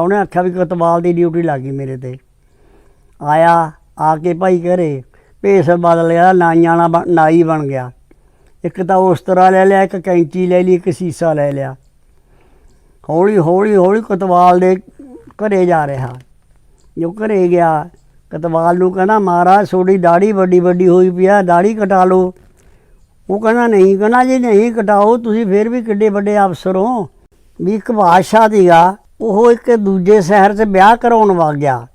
ਉਹਨੇ ਆਖਿਆ ਵੀ ਕਤਵਾਲ ਦੀ ਡਿਊਟੀ ਲੱਗ ਗਈ ਮੇਰੇ ਤੇ। ਆਇਆ, ਆ ਕੇ ਭਾਈ ਘਰੇ, ਭੇਸ ਬਦਲ ਗਿਆ, ਨਾਈਆਂ ਵਾਲਾ ਬਣ- ਨਾਈ ਬਣ ਗਿਆ। ਇੱਕ ਤਾਂ ਉਸ ਤਰ੍ਹਾਂ ਲੈ ਲਿਆ, ਇੱਕ ਕੈਂਚੀ ਲੈ ਲਈ, ਇੱਕ ਸੀਸਾ ਲੈ ਲਿਆ। ਹੌਲੀ ਹੌਲੀ ਹੌਲੀ ਕਤਵਾਲ ਦੇ ਘਰੇ ਜਾ ਰਿਹਾ। ਜੋ ਘਰੇ ਗਿਆ, ਕਤਵਾਲ ਨੂੰ ਕਹਿੰਦਾ, ਮਹਾਰਾਜ, ਤੁਹਾਡੀ ਦਾੜੀ ਵੱਡੀ ਵੱਡੀ ਹੋਈ ਪਈ ਆ ਦਾੜੀ ਕਟਾ ਲਓ। ਉਹ ਕਹਿੰਦਾ, ਨਹੀਂ ਕਹਿੰਦਾ ਜੀ, ਨਹੀਂ ਕਟਾਓ, ਤੁਸੀਂ ਫਿਰ ਵੀ ਕਿੱਡੇ ਵੱਡੇ ਅਫਸਰ ਹੋ। ਵੀ ਇੱਕ ਬਾਦਸ਼ਾਹ ਦੀਗਾ ਉਹ ਇੱਕ ਦੂਜੇ ਸ਼ਹਿਰ 'ਚ ਵਿਆਹ ਕਰਾਉਣ ਵਗ ਗਿਆ।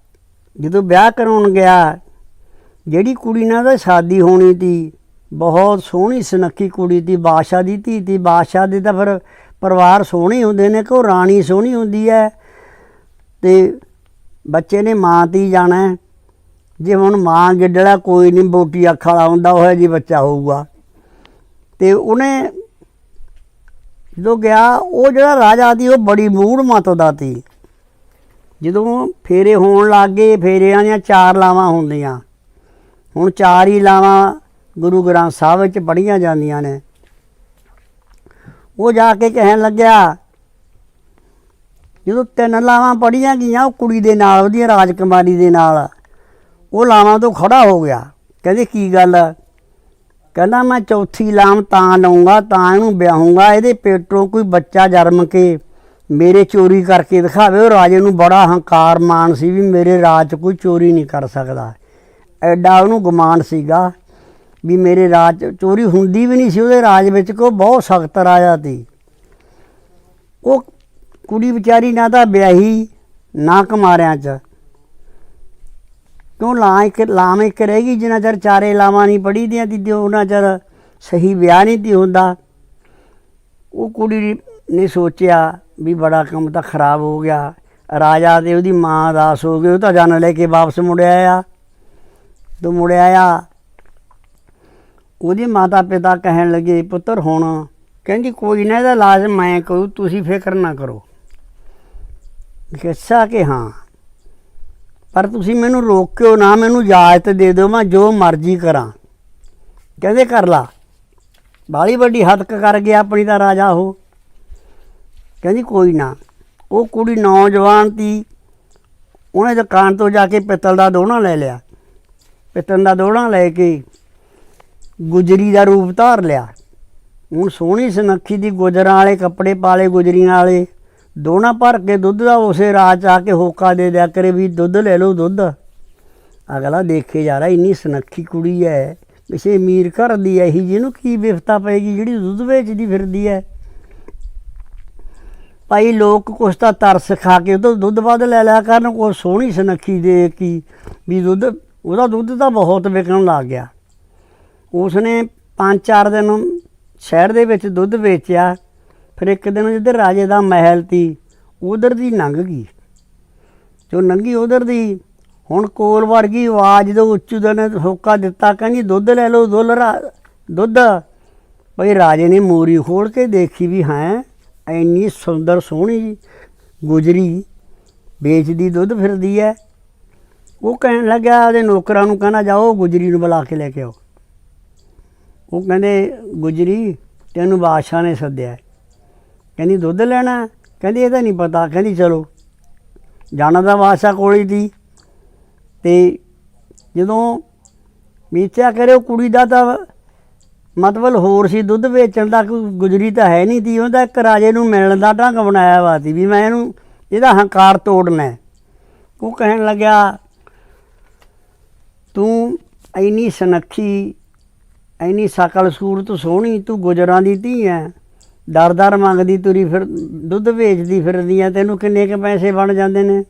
ਜਦੋਂ ਵਿਆਹ ਕਰਾਉਣ ਗਿਆ, ਜਿਹੜੀ ਕੁੜੀ ਨਾਲ ਤਾਂ ਸ਼ਾਦੀ ਹੋਣੀ ਤੀ, ਬਹੁਤ ਸੋਹਣੀ ਸੁਨੱਖੀ ਕੁੜੀ ਤੀ, ਬਾਦਸ਼ਾਹ ਦੀ ਧੀ ਤੀ, ਬਾਦਸ਼ਾਹ ਦੇ ਤਾਂ ਫਿਰ ਪਰਿਵਾਰ ਸੋਹਣੇ ਹੁੰਦੇ ਨੇ ਕਿ ਉਹ ਰਾਣੀ ਸੋਹਣੀ ਹੁੰਦੀ ਹੈ ਤੇ ਬੱਚੇ ਨੇ ਮਾਂ ਤੀ ਜਾਣਾ ਜੇ ਹੁਣ ਮਾਂ ਗਿੱਡੜਾ ਕੋਈ ਨਹੀਂ ਬੋਟੀ ਅੱਖ ਵਾਲਾ ਹੁੰਦਾ ਹੋਇਆ ਜੀ ਬੱਚਾ ਹੋਊਗਾ। ਤੇ ਉਹਨੇ ਜਦੋਂ ਗਿਆ, ਉਹ ਜਿਹੜਾ ਰਾਜਾ ਸੀ, ਉਹ ਬੜੀ ਮੂੜ ਮਤ ਦਾ ਸੀ। ਜਦੋਂ ਫੇਰੇ ਹੋਣ ਲੱਗ ਗਏ, ਫੇਰਿਆਂ ਦੀਆਂ ਚਾਰ ਲਾਵਾਂ ਹੁੰਦੀਆਂ। ਹੁਣ ਚਾਰ ਹੀ ਲਾਵਾਂ ਗੁਰੂ ਗ੍ਰੰਥ ਸਾਹਿਬ ਵਿੱਚ ਪੜ੍ਹੀਆਂ ਜਾਂਦੀਆਂ ਨੇ। ਉਹ ਜਾ ਕੇ ਕਹਿਣ ਲੱਗਿਆ, ਜਦੋਂ ਤਿੰਨ ਲਾਵਾਂ ਪੜ੍ਹੀਆਂ ਗਈਆਂ, ਉਹ ਕੁੜੀ ਦੇ ਨਾਲ ਉਹਦੀ ਰਾਜਕੁਮਾਰੀ ਦੇ ਨਾਲ, ਉਹ ਲਾਵਾਂ ਤੋਂ ਖੜਾ ਹੋ ਗਿਆ। ਕਹਿੰਦੇ, ਕੀ ਗੱਲ? ਕਹਿੰਦਾ ਮੈਂ ਚੌਥੀ ਲਾਮ ਤਾਂ ਲਊਂਗਾ ਤਾਂ ਇਹਨੂੰ ਵਿਆਹੂੰਗਾ, ਇਹਦੇ ਪੇਟੋਂ ਕੋਈ ਬੱਚਾ ਜਨਮ ਕੇ ਮੇਰੇ ਚੋਰੀ ਕਰਕੇ ਦਿਖਾਵੇ। ਉਹ ਰਾਜੇ ਨੂੰ ਬੜਾ ਹੰਕਾਰ ਮਾਨ ਸੀ ਵੀ ਮੇਰੇ ਰਾਜ 'ਚ ਕੋਈ ਚੋਰੀ ਨਹੀਂ ਕਰ ਸਕਦਾ। ਐਡਾ ਉਹਨੂੰ ਗੁਮਾਨ ਸੀਗਾ ਵੀ ਮੇਰੇ ਰਾਜ 'ਚ ਚੋਰੀ ਹੁੰਦੀ ਵੀ ਨਹੀਂ ਸੀ, ਉਹਦੇ ਰਾਜ ਵਿੱਚ ਕੋ ਬਹੁਤ ਸਖਤ ਰਾਜਾ ਸੀ। ਉਹ ਕੁੜੀ ਵਿਚਾਰੀ ਨਾ ਤਾਂ ਵਿਆਹੀ, ਨਾ ਕਮਾਰਿਆਂ 'ਚ। ਕਿਉਂ ਲਾਂ ਇੱਕ ਲਾਮ ਇੱਕ ਰਹੇਗੀ ਜਿੰਨਾ ਚਿਰ ਚਾਰੇ ਲਾਵਾਂ ਨਹੀਂ ਪੜੀ ਦੀਆਂ ਤੀ ਉਹਨਾਂ ਚਿਰ ਸਹੀ ਵਿਆਹ ਨਹੀਂ ਤੀ ਹੁੰਦਾ। ਉਹ ਕੁੜੀ ਨੇ ਸੋਚਿਆ ਵੀ ਬੜਾ ਕੰਮ ਤਾਂ ਖਰਾਬ ਹੋ ਗਿਆ। ਰਾਜਾ ਤੇ ਉਹਦੀ ਮਾਂ ਦਾਸ ਹੋ ਗਈ ਉਹ ਤਾਂ ਜਨ ਲੈ ਕੇ ਵਾਪਸ ਮੁੜਿਆ ਆ ਤੂੰ ਮੁੜਿਆ ਆ ਉਹਦੇ ਮਾਤਾ ਪਿਤਾ ਕਹਿਣ ਲੱਗੇ, ਪੁੱਤਰ, ਹੁਣ ਕਹਿੰਦੀ, ਕੋਈ ਨਾ ਇਹਦਾ ਇਲਾਜ ਮੈਂ ਕਰੂ, ਤੁਸੀਂ ਫਿਕਰ ਨਾ ਕਰੋ। ਕਿ ਕਿ ਹਾਂ? ਪਰ ਤੁਸੀਂ ਮੈਨੂੰ ਰੋਕਿਓ ਨਾ ਮੈਨੂੰ ਇਜਾਜ਼ਤ ਦੇ ਦਿਓ, ਮੈਂ ਜੋ ਮਰਜ਼ੀ ਕਰਾਂ। ਕਹਿੰਦੇ ਕਰ ਲਾ। ਬਾਲੀ ਵੱਡੀ ਹੱਦ ਕਰ ਗਿਆ ਆਪਣੀ ਦਾ ਰਾਜਾ ਉਹ। ਕਹਿੰਦੀ ਕੋਈ ਨਾ, ਉਹ ਕੁੜੀ ਨੌਜਵਾਨ ਤੀ। ਉਹਨੇ ਦੁਕਾਨ ਤੋਂ ਜਾ ਕੇ ਪਿੱਤਲ ਦਾ ਦੋਣਾ ਲੈ ਲਿਆ। ਪਿੱਤਲ ਦਾ ਦੋਣਾ ਲੈ ਕੇ ਗੁਜਰੀ ਦਾ ਰੂਪ ਧਾਰ ਲਿਆ। ਹੁਣ ਸੋਹਣੀ ਸੁਨੱਖੀ ਦੀ ਗੁਜਰਾਂ ਵਾਲੇ, ਕੱਪੜੇ ਪਾਲੇ ਗੁਜਰੀਆਂ ਵਾਲੇ। ਦੋਣਾ ਭਰ ਕੇ ਦੁੱਧ ਦਾ, ਉਸੇ ਰਾਤ 'ਚ ਆ ਕੇ ਹੋਕਾ ਦੇ ਦਿਆ ਕਰੇ ਵੀ ਦੁੱਧ ਲੈ ਲਓ ਦੁੱਧ। ਅਗਲਾ ਦੇਖੇ ਜਾ ਰਿਹਾ, ਇੰਨੀ ਸੁਨੱਖੀ ਕੁੜੀ ਹੈ ਕਿਸੇ ਅਮੀਰ ਘਰ ਦੀ ਐ ਹੀ ਜਿਹਨੂੰ ਕੀ ਵਿਫਤਾ ਪਏਗੀ ਜਿਹੜੀ ਦੁੱਧ ਵੇਚਦੀ ਫਿਰਦੀ ਹੈ ਭਾਈ ਲੋਕ ਕੁਛ ਤਾਂ ਤਰਸ ਖਾ ਕੇ ਉਹਦਾ ਦੁੱਧ ਵੱਧ ਲੈ ਲਿਆ ਕਰਨ ਕੋਈ ਸੋਹਣੀ ਸੁਨੱਖੀ ਦੇ ਕੀ ਵੀ ਦੁੱਧ, ਉਹਦਾ ਦੁੱਧ ਤਾਂ ਬਹੁਤ ਵਿਕਣ ਲੱਗ ਗਿਆ। ਉਸਨੇ ਪੰਜ ਚਾਰ ਦਿਨ ਸ਼ਹਿਰ ਦੇ ਵਿੱਚ ਦੁੱਧ ਵੇਚਿਆ। ਫਿਰ ਇੱਕ ਦਿਨ ਜਿੱਧਰ ਰਾਜੇ ਦਾ ਮਹਿਲ ਤੀ ਉਧਰ ਦੀ ਲੰਘ ਗਈ। ਜੋ ਲੰਘੀ ਉਧਰ ਦੀ, ਹੁਣ ਕੋਲ ਵੜ ਗਈ ਆਵਾਜ਼ ਜਦੋਂ ਉੱਚੂ ਦਾ ਨੇ ਹੋਕਾ ਦਿੱਤਾ, ਕਹਿੰਦੀ, ਦੁੱਧ ਲੈ ਲਓ, ਦੁੱਧ ਰਾ- ਦੁੱਧ। ਭਈ ਰਾਜੇ ਨੇ ਮੋਰੀ ਖੋਲ ਕੇ ਦੇਖੀ ਵੀ ਹੈ, ਇੰਨੀ ਸੁੰਦਰ ਸੋਹਣੀ ਗੁਜਰੀ ਵੇਚਦੀ ਦੁੱਧ ਫਿਰਦੀ ਹੈ ਉਹ ਕਹਿਣ ਲੱਗਾ ਉਹਦੇ ਨੌਕਰਾਂ ਨੂੰ, ਕਹਿੰਦਾ, ਜਾਓ ਗੁਜਰੀ ਨੂੰ ਬੁਲਾ ਕੇ ਲੈ ਕੇ ਆਓ। ਉਹ ਕਹਿੰਦੇ, ਗੁਜਰੀ, ਤੈਨੂੰ ਬਾਦਸ਼ਾਹ ਨੇ ਸੱਦਿਆ। ਕਹਿੰਦੀ, ਦੁੱਧ ਲੈਣਾ ਕਹਿੰਦੀ, ਇਹ ਤਾਂ ਨਹੀਂ ਪਤਾ। ਕਹਿੰਦੀ, ਚਲੋ। ਜਾਣਾ ਤਾਂ ਵਾਸਾ ਕੋਲ ਹੀ ਸੀ। ਤੇ ਜਦੋਂ ਮੀਚਿਆ ਕਰੇ ਉਹ ਕੁੜੀ ਦਾ ਤਾਂ ਮਤਲਬ ਹੋਰ ਸੀ, ਦੁੱਧ ਵੇਚਣ ਦਾ ਕੋਈ ਗੁਜਰੀ ਤਾਂ ਹੈ ਨਹੀਂ ਤੀ ਉਹਦਾ ਇੱਕ ਰਾਜੇ ਨੂੰ ਮਿਲਣ ਦਾ ਢੰਗ ਬਣਾਇਆ ਵਾ ਸੀ ਵੀ ਮੈਂ ਇਹਨੂੰ, ਇਹਦਾ ਹੰਕਾਰ ਤੋੜਨਾ ਉਹ ਕਹਿਣ ਲੱਗਿਆ, ਤੂੰ ਇੰਨੀ ਸਨੱਖੀ, ਇੰਨੀ ਸ਼ਕਲ ਸੂਰਤ ਸੋਹਣੀ, ਤੂੰ ਗੁਜਰਾਂ ਦੀ ਧੀ ਐ ਦਰ ਦਰ ਮੰਗਦੀ ਤੁਰੀ ਫਿਰ, ਦੁੱਧ ਵੇਚਦੀ ਫਿਰਦੀ ਐ ਤੈਨੂੰ ਕਿੰਨੇ ਕ ਪੈਸੇ ਬਣ ਜਾਂਦੇ ਨੇ?